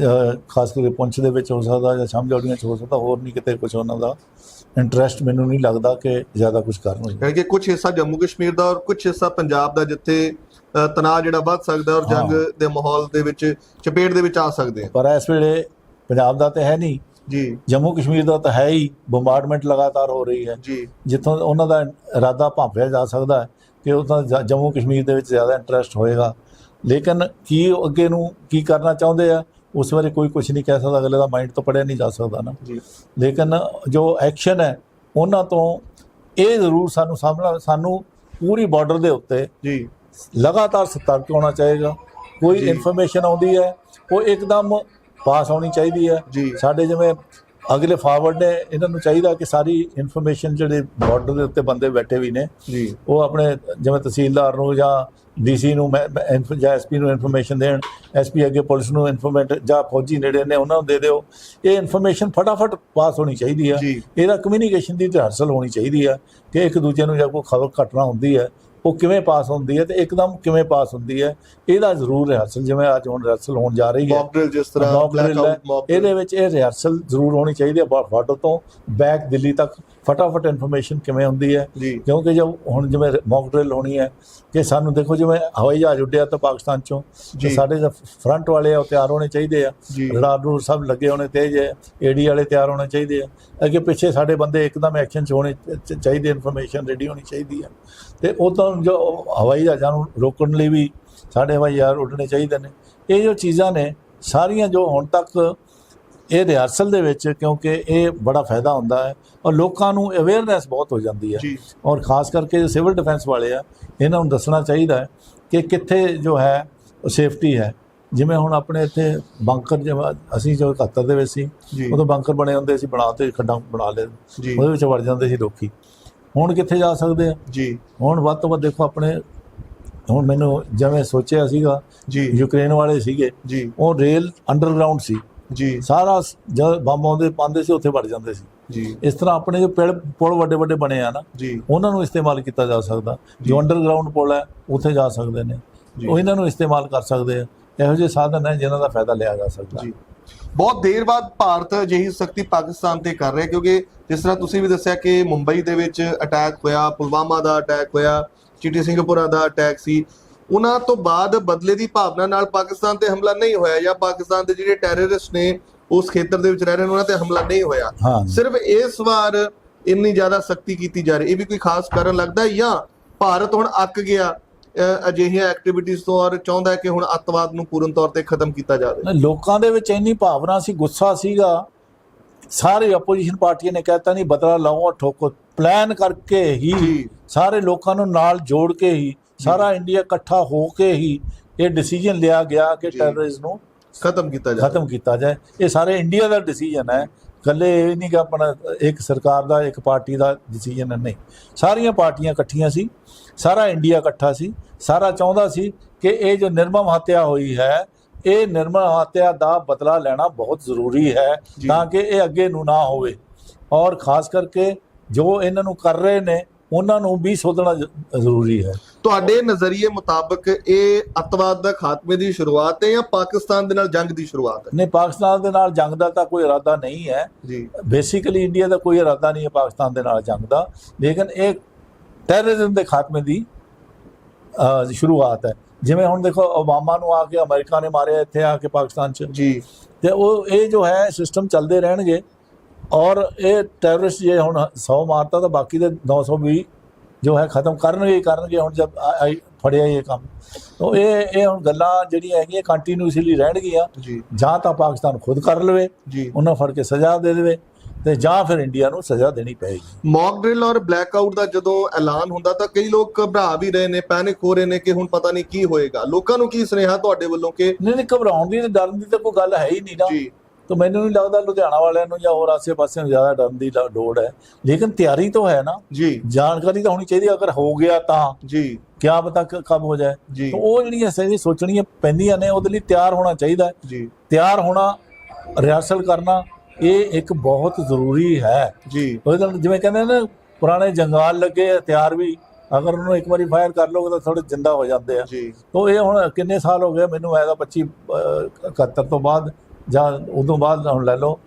ਅਹ ਖਾਸ ਕਰਕੇ ਪੁੰਛ ਦੇ ਵਿੱਚ ਹੋ ਸਕਦਾ ਜਾਂ ਸਮਝੌੜੀਆਂ ਚ ਹੋ ਸਕਦਾ ਹੋਰ ਨਹੀਂ ਕਿਤੇ ਕੁਝ ਉਹਨਾਂ ਦਾ। ਇੰਟਰਸਟ ਮੈਨੂੰ ਨਹੀਂ ਲੱਗਦਾ ਕਿ ਜ਼ਿਆਦਾ ਕੁਝ ਕਰਨਗੇ ਕਿਉਂਕਿ ਕੁਝ ਹਿੱਸਾ ਜੰਮੂ ਕਸ਼ਮੀਰ ਦਾ ਔਰ ਕੁਝ ਹਿੱਸਾ ਪੰਜਾਬ ਦਾ ਜਿੱਥੇ ਤਣਾਅ ਜਿਹੜਾ ਵੱਧ ਸਕਦਾ ਔਰ ਜੰਗ। ਦੇ ਮਾਹੌਲ ਦੇ ਵਿੱਚ ਚਪੇਟ ਦੇ ਵਿੱਚ ਆ ਸਕਦੇ ਆ। ਪਰ ਇਸ ਵੇਲੇ ਪੰਜਾਬ ਦਾ ਤਾਂ ਹੈ ਨਹੀਂ। ਜੀ। ਜੰਮੂ ਕਸ਼ਮੀਰ ਦਾ ਤਾਂ ਹੈ ਹੀ। ਬੰਬਾਰਡਮੈਂਟ ਲਗਾਤਾਰ ਹੋ ਰਹੀ ਹੈ। ਜੀ। ਜਿੱਥੋਂ ਉਹਨਾਂ ਦਾ ਇਰਾਦਾ ਭਾਂਪਿਆ ਜਾ ਸਕਦਾ ਹੈ ਕਿ ਉਹ ਤਾਂ ਜੰਮੂ ਕਸ਼ਮੀਰ ਦੇ ਵਿੱਚ ਜ਼ਿਆਦਾ ਇੰਟਰਸਟ ਹੋਏਗਾ। ਲੇਕਿਨ ਕੀ ਅੱਗੇ ਨੂੰ ਕੀ ਕਰਨਾ ਚਾਹੁੰਦੇ ਆ? ਉਸ ਬਾਰੇ ਕੋਈ ਕੁਝ ਨਹੀਂ ਕਹਿ ਸਕਦਾ ਅਗਲੇ ਦਾ ਮਾਈਂਡ ਤੋਂ ਪੜਿਆ ਨਹੀਂ ਜਾ ਸਕਦਾ ਨਾ। ਲੇਕਿਨ ਜੋ ਐਕਸ਼ਨ ਹੈ ਉਹਨਾਂ ਤੋਂ ਇਹ ਜ਼ਰੂਰ ਸਾਨੂੰ ਸਾਹਮਣਾ ਸਾਨੂੰ ਪੂਰੀ ਬਾਰਡਰ ਦੇ ਉੱਤੇ ਜੀ। ਲਗਾਤਾਰ ਸਤਰਕ ਹੋਣਾ ਚਾਹੀਦਾ। ਕੋਈ। ਇਨਫੋਰਮੇਸ਼ਨ ਆਉਂਦੀ ਹੈ ਉਹ ਇੱਕਦਮ ਪਾਸ ਹੋਣੀ ਚਾਹੀਦੀ ਹੈ। ਸਾਡੇ ਜਿਵੇਂ ਅਗਲੇ ਫਾਰਵਰਡ ਨੇ ਇਹਨਾਂ ਨੂੰ ਚਾਹੀਦਾ ਕਿ ਸਾਰੀ ਇਨਫੋਰਮੇਸ਼ਨ ਜਿਹੜੇ ਬਾਰਡਰ ਦੇ ਉੱਤੇ ਬੰਦੇ ਬੈਠੇ ਵੀ ਨੇ ਜੀ। ਉਹ ਆਪਣੇ ਜਿਵੇਂ ਤਹਿਸੀਲਦਾਰ ਨੂੰ ਜਾਂ ਡੀਸੀ ਨੂੰ ਮੈਂ- ਜਾਂ ਐਸਪੀ ਨੂੰ ਇਨਫੋਰਮੇਸ਼ਨ ਦੇਣ ਐਸਪੀ ਅੱਗੇ ਪੁਲਿਸ ਨੂੰ ਇਨਫੋਰਮੇਟ ਜਾਂ ਫੌਜੀ ਨੇੜੇ ਨੇ ਉਹਨਾਂ ਨੂੰ ਦੇ ਦਿਓ। ਇਹ ਇਨਫੋਰਮੇਸ਼ਨ ਫਟਾਫਟ ਪਾਸ ਹੋਣੀ ਚਾਹੀਦੀ ਜੀ। ਇਹਦਾ ਕਮਿਊਨੀਕੇਸ਼ਨ ਦੀ ਰਿਹਰਸਲ ਹੋਣੀ ਚਾਹੀਦੀ ਹੈ ਕਿ ਇੱਕ ਦੂਜੇ ਨੂੰ ਜਦ ਕੋਈ ਖਬਰ ਘਟਨਾ ਹੁੰਦੀ ਹੈ ਉਹ ਕਿਵੇਂ ਪਾਸ ਹੁੰਦੀ ਹੈ ਤੇ ਇੱਕਦਮ ਕਿਵੇਂ ਪਾਸ ਹੁੰਦੀ ਹੈ ਇਹਦਾ ਜ਼ਰੂਰ ਰਿਹਰਸਲ ਜਿਵੇਂ ਅੱਜ ਹੁਣ ਰਿਹਰਸਲ ਹੋਣ ਜਾ ਰਹੀ ਹੈ ਮੌਕ ਡਰਿਲ ਜਿਸ ਤਰ੍ਹਾਂ ਇਹਦੇ ਵਿੱਚ ਇਹ ਰਿਹਰਸਲ ਜ਼ਰੂਰ ਹੋਣੀ ਚਾਹੀਦੀ ਹੈ ਬਾਰਡਰ ਤੋਂ ਬੈਕ ਦਿੱਲੀ ਤੱਕ ਫਟਾਫਟ ਇਨਫੋਰਮੇਸ਼ਨ ਕਿਵੇਂ ਹੁੰਦੀ ਹੈ? ਕਿਉਂਕਿ ਜਦ ਹੁਣ ਜਿਵੇਂ ਮੌਕ ਡਰਿਲ ਹੋਣੀ ਹੈ ਕਿ ਸਾਨੂੰ ਦੇਖੋ ਜਿਵੇਂ ਹਵਾਈ ਜਹਾਜ਼ ਉੱਡਿਆ ਤਾਂ ਪਾਕਿਸਤਾਨ ਚੋਂ ਤੇ। ਸਾਡੇ ਫਰੰਟ ਵਾਲੇ ਆ ਉਹ ਤਿਆਰ ਹੋਣੇ ਚਾਹੀਦੇ ਆ। ਰਡਾਰ ਨੂੰ ਸਭ ਲੱਗੇ ਹੋਣੇ ਤੇਜ਼ ਹੈ ਏਡੀ ਵਾਲੇ ਤਿਆਰ ਹੋਣੇ ਚਾਹੀਦੇ ਆ। ਅੱਗੇ ਪਿੱਛੇ ਸਾਡੇ ਬੰਦੇ ਇੱਕਦਮ ਐਕਸ਼ਨ 'ਚ ਹੋਣੇ ਚਾਹੀਦੇ ਇਨਫੋਰਮੇਸ਼ਨ ਰੈਡੀ ਹੋਣੀ ਚਾਹੀਦੀ ਹੈ ਤੇ ਉਹ ਤਾਂ ਜੋ ਹਵਾਈ ਜਹਾਜ਼ਾਂ ਨੂੰ ਰੋਕਣ ਲਈ ਵੀ ਸਾਡੇ ਹਵਾਈ ਜਹਾਜ਼ ਉੱਡਣੇ ਚਾਹੀਦੇ ਨੇ। ਇਹ ਜੋ ਚੀਜ਼ਾਂ ਨੇ ਸਾਰੀਆਂ ਜੋ ਹੁਣ ਤੱਕ ਇਹ ਰਿਹਰਸਲ ਦੇ ਵਿੱਚ ਕਿਉਂਕਿ ਇਹ ਬੜਾ ਫਾਇਦਾ ਹੁੰਦਾ ਹੈ ਔਰ ਲੋਕਾਂ ਨੂੰ ਅਵੇਅਰਨੈਸ ਬਹੁਤ ਹੋ ਜਾਂਦੀ ਹੈ। ਔਰ ਖਾਸ ਕਰਕੇ ਜੋ ਸਿਵਲ ਡਿਫੈਂਸ ਵਾਲੇ ਆ ਇਹਨਾਂ ਨੂੰ ਦੱਸਣਾ ਚਾਹੀਦਾ ਹੈ ਕਿ ਕਿੱਥੇ ਜੋ ਹੈ ਸੇਫਟੀ ਹੈ। ਜਿਵੇਂ ਹੁਣ ਆਪਣੇ ਇੱਥੇ ਬੰਕਰ ਜਿਵੇਂ ਅਸੀਂ ਜੋ 71 ਦੇ ਵਿੱਚ ਸੀ ਉਦੋਂ ਬੰਕਰ ਬਣੇ ਹੁੰਦੇ ਸੀ ਬਣਾ ਤੇ ਖੱਡਾਂ ਬਣਾ ਲਏ। ਉਹਦੇ ਵਿੱਚ ਵੜ ਜਾਂਦੇ ਸੀ ਲੋਕੀ। ਹੁਣ ਕਿੱਥੇ ਜਾ ਸਕਦੇ ਆ? ਜੀ। ਹੁਣ ਵੱਧ ਤੋਂ ਵੱਧ ਦੇਖੋ ਆਪਣੇ ਹੁਣ ਮੈਨੂੰ ਜਿਵੇਂ ਸੋਚਿਆ ਸੀਗਾ ਜੀ। ਯੂਕਰੇਨ ਵਾਲੇ ਸੀਗੇ ਜੀ। ਉਹ ਰੇਲ ਅੰਡਰਗਰਾਉਂਡ ਸੀ। ਜੀ। ਸਾਰਾ ਜਦ ਬੰਬ ਆਉਂਦੇ ਪਾਉਂਦੇ ਸੀ ਉੱਥੇ ਵੜ ਜਾਂਦੇ ਸੀ। ਜੀ। ਇਸ ਤਰ੍ਹਾਂ ਆਪਣੇ ਜੋ ਪਿੜ ਪੁਲ ਵੱਡੇ ਵੱਡੇ ਬਣੇ ਆ ਨਾ ਜੀ। ਉਹਨਾਂ ਨੂੰ ਇਸਤੇਮਾਲ ਕੀਤਾ ਜਾ ਸਕਦਾ। ਜੀ। ਅੰਡਰਗਰਾਉਂਡ ਪੁਲ ਹੈ ਉੱਥੇ ਜਾ ਸਕਦੇ ਨੇ। ਉਹ ਇਹਨਾਂ ਨੂੰ ਇਸਤੇਮਾਲ ਕਰ ਸਕਦੇ ਆ। ਇਹੋ ਜਿਹੇ ਸਾਧਨ ਹੈ ਜਿਨ੍ਹਾਂ ਦਾ ਫਾਇਦਾ ਲਿਆ ਜਾ ਸਕਦਾ। ਜੀ। ਬਹੁਤ ਦੇਰ ਬਾਅਦ ਭਾਰਤ ਅਜਿਹੀ ਸਖਤੀ ਪਾਕਿਸਤਾਨ ਤੇ ਕਰ ਰਿਹਾ ਕਿਉਂਕਿ ਜਿਸ ਤਰ੍ਹਾਂ ਤੁਸੀਂ ਵੀ ਦੱਸਿਆ ਕਿ ਮੁੰਬਈ ਦੇ ਵਿੱਚ ਅਟੈਕ ਹੋਇਆ ਪੁਲਵਾਮਾ ਦਾ ਅਟੈਕ ਹੋਇਆ ਚਿੱਟੀ ਸਿੰਘਪੁਰਾ ਦਾ ਅਟੈਕ ਸੀ। ਉਹਨਾਂ ਤੋਂ ਬਾਅਦ ਬਦਲੇ ਦੀ ਭਾਵਨਾ ਨਾਲ ਪਾਕਿਸਤਾਨ ਤੇ ਹਮਲਾ ਨਹੀਂ ਹੋਇਆ ਜਾਂ ਪਾਕਿਸਤਾਨ ਦੇ ਜਿਹੜੇ ਟੈਰਰਿਸਟ ਨੇ ਉਸ ਖੇਤਰ ਦੇ ਵਿੱਚ ਰਹਿ ਰਹੇ ਨੇ ਉਹਨਾਂ ਤੇ ਹਮਲਾ ਨਹੀਂ ਹੋਇਆ। ਸਿਰਫ ਇਸ ਵਾਰ ਇੰਨੀ ਜ਼ਿਆਦਾ ਸਖਤੀ ਕੀਤੀ ਜਾ ਰਹੀ। ਇਹ ਵੀ ਕੋਈ ਖਾਸ ਕਾਰਨ ਲੱਗਦਾ ਜਾਂ ਭਾਰਤ ਹੁਣ ਅੱਕ ਗਿਆ ਅਜਿਹੀਆਂ ਐਕਟੀਵਿਟੀਜ਼ ਤੋਂ ਔਰ ਚਾਹੁੰਦਾ ਹੈ ਕਿ ਹੁਣ ਅੱਤਵਾਦ ਨੂੰ ਪੂਰਨ ਤੌਰ ਤੇ ਖਤਮ ਕੀਤਾ ਜਾਵੇ? ਲੋਕਾਂ ਦੇ ਵਿੱਚ ਇੰਨੀ ਭਾਵਨਾ ਸੀ ਗੁੱਸਾ ਸੀਗਾ। ਸਾਰੇ ਆਪੋਜੀਸ਼ਨ ਪਾਰਟੀਆਂ ਨੇ ਕਹਿਤਾ ਨਹੀਂ ਬਦਲਾ ਲਾਓ ਔਰ ਠੋਕੋ। ਪਲਾਨ ਕਰਕੇ ਹੀ ਸਾਰੇ ਲੋਕਾਂ ਨੂੰ ਨਾਲ ਜੋੜ ਕੇ ਹੀ ਸਾਰਾ ਇੰਡੀਆ ਇਕੱਠਾ ਹੋ ਕੇ ਹੀ ਇਹ ਡਿਸੀਜਨ ਲਿਆ ਗਿਆ ਕਿ। ਟੈਰਰਿਜ਼ਮ ਨੂੰ ਖਤਮ ਕੀਤਾ ਜਾਵੇ ਖਤਮ ਕੀਤਾ ਜਾਏ। ਇਹ ਸਾਰੇ ਇੰਡੀਆ ਦਾ ਡਿਸੀਜਨ ਹੈ। ਕੱਲੇ ਇਹ ਨਹੀਂ ਕਿ ਆਪਣਾ ਇੱਕ ਸਰਕਾਰ ਦਾ ਇੱਕ ਪਾਰਟੀ ਦਾ ਡਿਸੀਜਨ ਹੈ। ਨਹੀਂ। ਸਾਰੀਆਂ ਪਾਰਟੀਆਂ ਇਕੱਠੀਆਂ ਸੀ। ਸਾਰਾ ਇੰਡੀਆ ਇਕੱਠਾ ਸੀ। ਸਾਰਾ ਚਾਹੁੰਦਾ ਸੀ ਕਿ ਇਹ ਜੋ ਨਿਰਮਮ ਹੱਤਿਆ ਹੋਈ ਹੈ ਇਹ ਨਿਰਮਮ ਹੱਤਿਆ ਦਾ ਬਦਲਾ ਲੈਣਾ ਬਹੁਤ ਜ਼ਰੂਰੀ ਹੈ। ਤਾਂ ਕਿ ਇਹ ਅੱਗੇ ਨੂੰ ਨਾ ਹੋਵੇ। ਔਰ ਖਾਸ ਕਰਕੇ ਜੋ ਇਹਨਾਂ ਨੂੰ ਕਰ ਰਹੇ ਨੇ ਉਹਨਾਂ ਨੂੰ ਵੀ ਸੋਧਣਾ ਜ਼ਰੂਰੀ ਹੈ। ਤੁਹਾਡੇ ਨਜ਼ਰੀਏ ਮੁਤਾਬਕ ਇਹ ਅੱਤਵਾਦ ਦਾ ਖਾਤਮੇ ਦੀ ਸ਼ੁਰੂਆਤ ਹੈ ਜਾਂ ਪਾਕਿਸਤਾਨ ਦੇ ਨਾਲ ਜੰਗ ਦੀ ਸ਼ੁਰੂਆਤ ਹੈ? ਨਹੀਂ ਪਾਕਿਸਤਾਨ ਦੇ ਨਾਲ ਜੰਗ ਦਾ ਤਾਂ ਕੋਈ ਇਰਾਦਾ ਨਹੀਂ ਹੈ। ਜੀ। ਬੇਸਿਕਲੀ ਇੰਡੀਆ ਦਾ ਕੋਈ ਇਰਾਦਾ ਨਹੀਂ ਹੈ ਪਾਕਿਸਤਾਨ ਦੇ ਨਾਲ ਜੰਗ ਦਾ। ਲੇਕਿਨ ਇਹ ਟੈਰਰਿਜ਼ਮ ਦੇ ਖਾਤਮੇ ਦੀ ਸ਼ੁਰੂਆਤ ਹੈ। ਜਿਵੇਂ ਹੁਣ ਦੇਖੋ ਓਬਾਮਾ ਨੂੰ ਆ ਕੇ ਅਮਰੀਕਾ ਨੇ ਮਾਰਿਆ ਇੱਥੇ ਆ ਕੇ ਪਾਕਿਸਤਾਨ 'ਚ। ਜੀ। ਤੇ ਉਹ ਇਹ ਜੋ ਹੈ ਸਿਸਟਮ ਚੱਲਦੇ ਰਹਿਣਗੇ। ਔਰ ਇਹ ਟੈਰਰਿਸਟ ਜੇ ਹੁਣ 100 ਮਾਰਤਾ ਤਾਂ ਬਾਕੀ ਦੇ 920 ਜੋ ਹੈ ਖਤਮ ਕਰਨਗੇ ਹੀ ਕਰਨਗੇ ਹੁਣ ਜਦ ਫੜਿਆ ਇਹ ਕੰਮ। ਤਾਂ ਇਹ ਇਹ ਹੁਣ ਗੱਲਾਂ ਜਿਹੜੀਆਂ ਹੈਗੀਆਂ ਕੰਟੀਨਿਊਸਲੀ ਰਹਿਣਗੀਆਂ। ਜੀ। ਤਾਂ ਪਾਕਿਸਤਾਨ ਖੁਦ ਕਰ ਲਵੇ ਉਹਨਾਂ ਫੜ ਕੇ ਸਜ਼ਾ ਦੇ ਦੇਵੇ ਤੇ ਜਾਂ ਫਿਰ ਇੰਡੀਆ ਨੂੰ ਸਜ਼ਾ ਦੇਣੀ ਪਏਗੀ। ਮੌਕ ਡਰਿਲ ਔਰ ਬਲੈਕਆਊਟ ਦਾ ਜਦੋਂ ਐਲਾਨ ਹੁੰਦਾ ਤਾਂ ਕਈ ਲੋਕ ਘਬਰਾ ਵੀ ਰਹੇ ਨੇ ਪੈਨਿਕ ਹੋ ਰਹੇ ਨੇ ਕਿ ਹੁਣ ਪਤਾ ਨਹੀਂ ਕੀ ਹੋਏਗਾ। ਲੋਕਾਂ ਨੂੰ ਕੀ ਸੁਨੇਹਾ ਤੁਹਾਡੇ ਵੱਲੋਂ ਕਿ ਨਹੀਂ ਨਹੀਂ ਘਬਰਾਉਣ ਦੀ ਤੇ ਡਰਨ ਦੀ ਤਾਂ ਕੋਈ ਗੱਲ ਹੈ ਹੀ ਨਹੀਂ ਨਾ। ਜੀ। ਤਾਂ ਮੈਨੂੰ ਨਹੀਂ ਲੱਗਦਾ ਲੁਧਿਆਣਾ ਵਾਲਿਆਂ ਨੂੰ ਜਾਂ ਹੋਰ ਆਸੇ-ਪਾਸੇ ਨੂੰ ਜ਼ਿਆਦਾ ਡਰਨ ਦੀ ਲੋੜ ਹੈ। ਲੇਕਿਨ ਤਿਆਰੀ ਤਾਂ ਹੈ ਨਾ। ਜੀ। ਜਾਣਕਾਰੀ ਤਾਂ ਹੋਣੀ ਚਾਹੀਦੀ ਅਗਰ ਹੋ ਗਿਆ ਤਾਂ ਜੀ। ਕਿਆ ਪਤਾ ਕਬ ਹੋ ਜਾਏ। ਤਾਂ ਉਹ ਜਿਹੜੀਆਂ ਸਹੀ ਸੋਚਣੀਆਂ ਪੈਂਦੀਆਂ ਨੇ ਉਹਦੇ ਲਈ ਤਿਆਰ ਹੋਣਾ ਚਾਹੀਦਾ ਜੀ। ਤਿਆਰ ਹੋਣਾ ਰਿਹਰਸਲ ਕਰਨਾ ਇਹ ਇੱਕ ਬਹੁਤ ਜ਼ਰੂਰੀ ਹੈ। ਜੀ। ਉਹਦੇ ਨਾਲ ਜਿਵੇਂ ਕਹਿੰਦੇ ਨੇ ਪੁਰਾਣੇ ਜੰਗਾਲ ਲੱਗੇ ਹਥਿਆਰ ਵੀ। ਅਗਰ ਉਹਨੂੰ ਇੱਕ ਵਾਰੀ ਫਾਇਰ ਕਰ ਲਓਗੇ ਤਾਂ ਥੋੜੇ ਜਿੰਦਾ ਹੋ ਜਾਂਦੇ ਆ। ਜੀ। ਤੋ ਇਹ ਹੁਣ ਕਿੰਨੇ ਸਾਲ ਹੋ ਗਏ ਮੈਨੂੰ ਐਦਾ 25 ਅਹ, 71 ਤੋਂ ਬਾਅਦ ਜਾਂ ਉਦੋਂ ਬਾਅਦ ਹੁਣ ਲੈ ਲਓ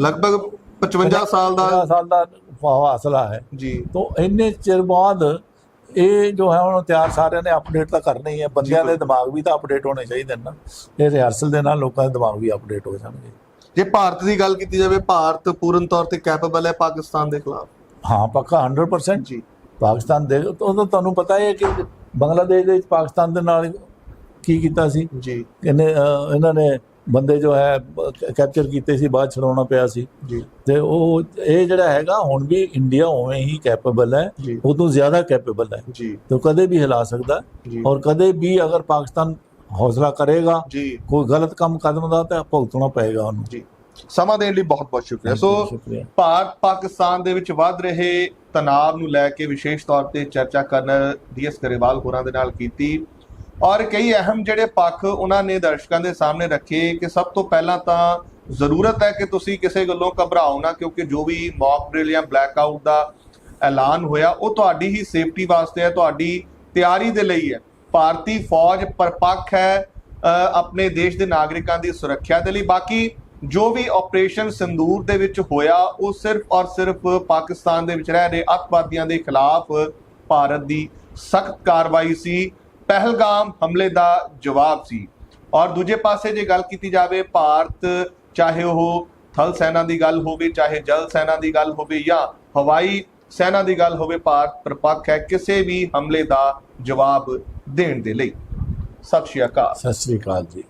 ਲਗਭਗ 55 ਸਾਲ ਦਾ 50 ਸਾਲ ਦਾ ਫਾਸਲਾ ਹੈ। ਜੀ। ਤੋ ਇੰਨੇ ਚਿਰ ਬਾਅਦ ਇਹ ਜੋ ਹੈ ਹੁਣ ਤਿਆਰ ਸਾਰਿਆਂ ਨੇ ਅਪਡੇਟ ਤਾਂ ਕਰਨਾ ਹੀ ਹੈ ਬੰਦਿਆਂ ਦੇ ਦਿਮਾਗ ਵੀ ਤਾਂ ਅਪਡੇਟ ਹੋਣੇ ਚਾਹੀਦੇ ਨੇ ਇਹ ਰਿਹਰਸਲ ਦੇ ਨਾਲ ਲੋਕਾਂ ਦੇ ਦਿਮਾਗ ਵੀ ਅਪਡੇਟ ਹੋ ਜਾਣਗੇ। ਜੇ ਭਾਰਤ ਦੀ ਗੱਲ ਕੀਤੀ ਜਾਵੇ ਭਾਰਤ ਪੂਰਨ ਤੌਰ ਤੇ ਕੈਪੇਬਲ ਹੈ ਪਾਕਿਸਤਾਨ ਦੇ ਖਿਲਾਫ। ਹਾਂ ਪੱਕਾ 100% ਜੀ। ਪਾਕਿਸਤਾਨ ਦੇ ਉਹ ਤੁਹਾਨੂੰ ਪਤਾ ਹੀ ਕਿ ਬੰਗਲਾਦੇਸ਼ ਦੇ ਵਿੱਚ ਪਾਕਿਸਤਾਨ ਦੇ ਨਾਲ ਕੀ ਕੀਤਾ ਸੀ? ਜੀ। ਇਹਨੇ ਇਹਨਾਂ ਨੇ ਬੰਦੇ ਜੋ ਹੈ ਕੈਪਚਰ ਕੀਤੇ ਸੀ ਬਾਅਦ ਛਡਾਉਣਾ ਪਿਆ ਸੀ। ਜੀ। ਤੇ ਉਹ ਇਹ ਜਿਹੜਾ ਹੈਗਾ ਹੁਣ ਵੀ ਇੰਡੀਆ ਉਵੇਂ ਹੀ ਕੈਪੇਬਲ ਹੈ। ਉਹ ਤੋਂ ਜ਼ਿਆਦਾ ਕੈਪੇਬਲ ਹੈ। ਜੀ। ਤੇ ਕਦੇ ਵੀ ਹਿਲਾ ਸਕਦਾ। ਔਰ ਕਦੇ ਵੀ ਅਗਰ ਪਾਕਿਸਤਾਨ ਹੌਸਲਾ ਕਰੇਗਾ ਕੋਈ ਗਲਤ ਕੰਮ ਕਦਮ ਦਾ ਤਾਂ ਭੁਗਤਣਾ ਪਏਗਾ ਉਹਨੂੰ। ਜੀ। ਸਮਾਂ ਦੇਣ ਲਈ ਬਹੁਤ ਬਹੁਤ ਸ਼ੁਕਰੀਆ। ਸੋ ਭਾਰਤ ਪਾਕਿਸਤਾਨ ਦੇ ਵਿੱਚ ਵੱਧ ਰਹੇ ਤਣਾਅ ਨੂੰ ਲੈ ਕੇ ਵਿਸ਼ੇਸ਼ ਤੌਰ ਤੇ ਚਰਚਾ ਕਰਨ ਡੀਐਸ ਕਰੇਵਾਲ ਹੋਰਾਂ ਦੇ ਨਾਲ ਕੀਤੀ। ਔਰ ਕਈ ਅਹਿਮ ਜਿਹੜੇ ਪੱਖ ਉਹਨਾਂ ਨੇ ਦਰਸ਼ਕਾਂ ਦੇ ਸਾਹਮਣੇ ਰੱਖੇ ਕਿ ਸਭ ਤੋਂ ਪਹਿਲਾਂ ਤਾਂ ਜ਼ਰੂਰਤ ਹੈ ਕਿ ਤੁਸੀਂ ਕਿਸੇ ਗੱਲੋਂ ਘਬਰਾਓ ਨਾ, ਕਿਉਂਕਿ ਜੋ ਵੀ ਮੌਕ ਡਰਿਲ ਜਾਂ ਬਲੈਕ ਆਊਟ ਦਾ ਐਲਾਨ ਹੋਇਆ, ਉਹ ਤੁਹਾਡੀ ਹੀ ਸੇਫਟੀ ਵਾਸਤੇ ਹੈ, ਤੁਹਾਡੀ ਤਿਆਰੀ ਦੇ ਲਈ ਹੈ। ਭਾਰਤੀ ਫੌਜ ਪਰਪੱਖ ਹੈ ਆਪਣੇ ਦੇਸ਼ ਦੇ ਨਾਗਰਿਕਾਂ ਦੀ ਸੁਰੱਖਿਆ ਦੇ ਲਈ। ਬਾਕੀ ਜੋ ਵੀ ਆਪਰੇਸ਼ਨ ਸੰਦੂਰ ਦੇ ਵਿੱਚ ਹੋਇਆ, ਉਹ ਸਿਰਫ ਔਰ ਸਿਰਫ ਪਾਕਿਸਤਾਨ ਦੇ ਵਿੱਚ ਰਹਿ ਰਹੇ ਅੱਤਵਾਦੀਆਂ ਦੇ ਖਿਲਾਫ ਭਾਰਤ ਦੀ ਸਖਤ ਕਾਰਵਾਈ ਸੀ। ਪਹਿਲਗਾਮ ਹਮਲੇ ਦਾ ਜਵਾਬ ਸੀ। ਔਰ ਦੂਜੇ ਪਾਸੇ ਜੇ ਗੱਲ ਕੀਤੀ ਜਾਵੇ, ਭਾਰਤ ਚਾਹੇ ਉਹ ਥਲ ਸੈਨਾ ਦੀ ਗੱਲ ਹੋਵੇ, ਚਾਹੇ ਜਲ ਸੈਨਾ ਦੀ ਗੱਲ ਹੋਵੇ ਜਾਂ ਹਵਾਈ ਸੈਨਾ ਦੀ ਗੱਲ ਹੋਵੇ, ਭਾਰਤ ਪਰਪੱਖ ਹੈ ਕਿਸੇ ਵੀ ਹਮਲੇ ਦਾ ਜਵਾਬ ਦੇਣ ਦੇ ਲਈ। ਸਤਿ ਸ਼੍ਰੀ ਅਕਾਲ। ਸਤਿ ਸ੍ਰੀ ਅਕਾਲ ਜੀ।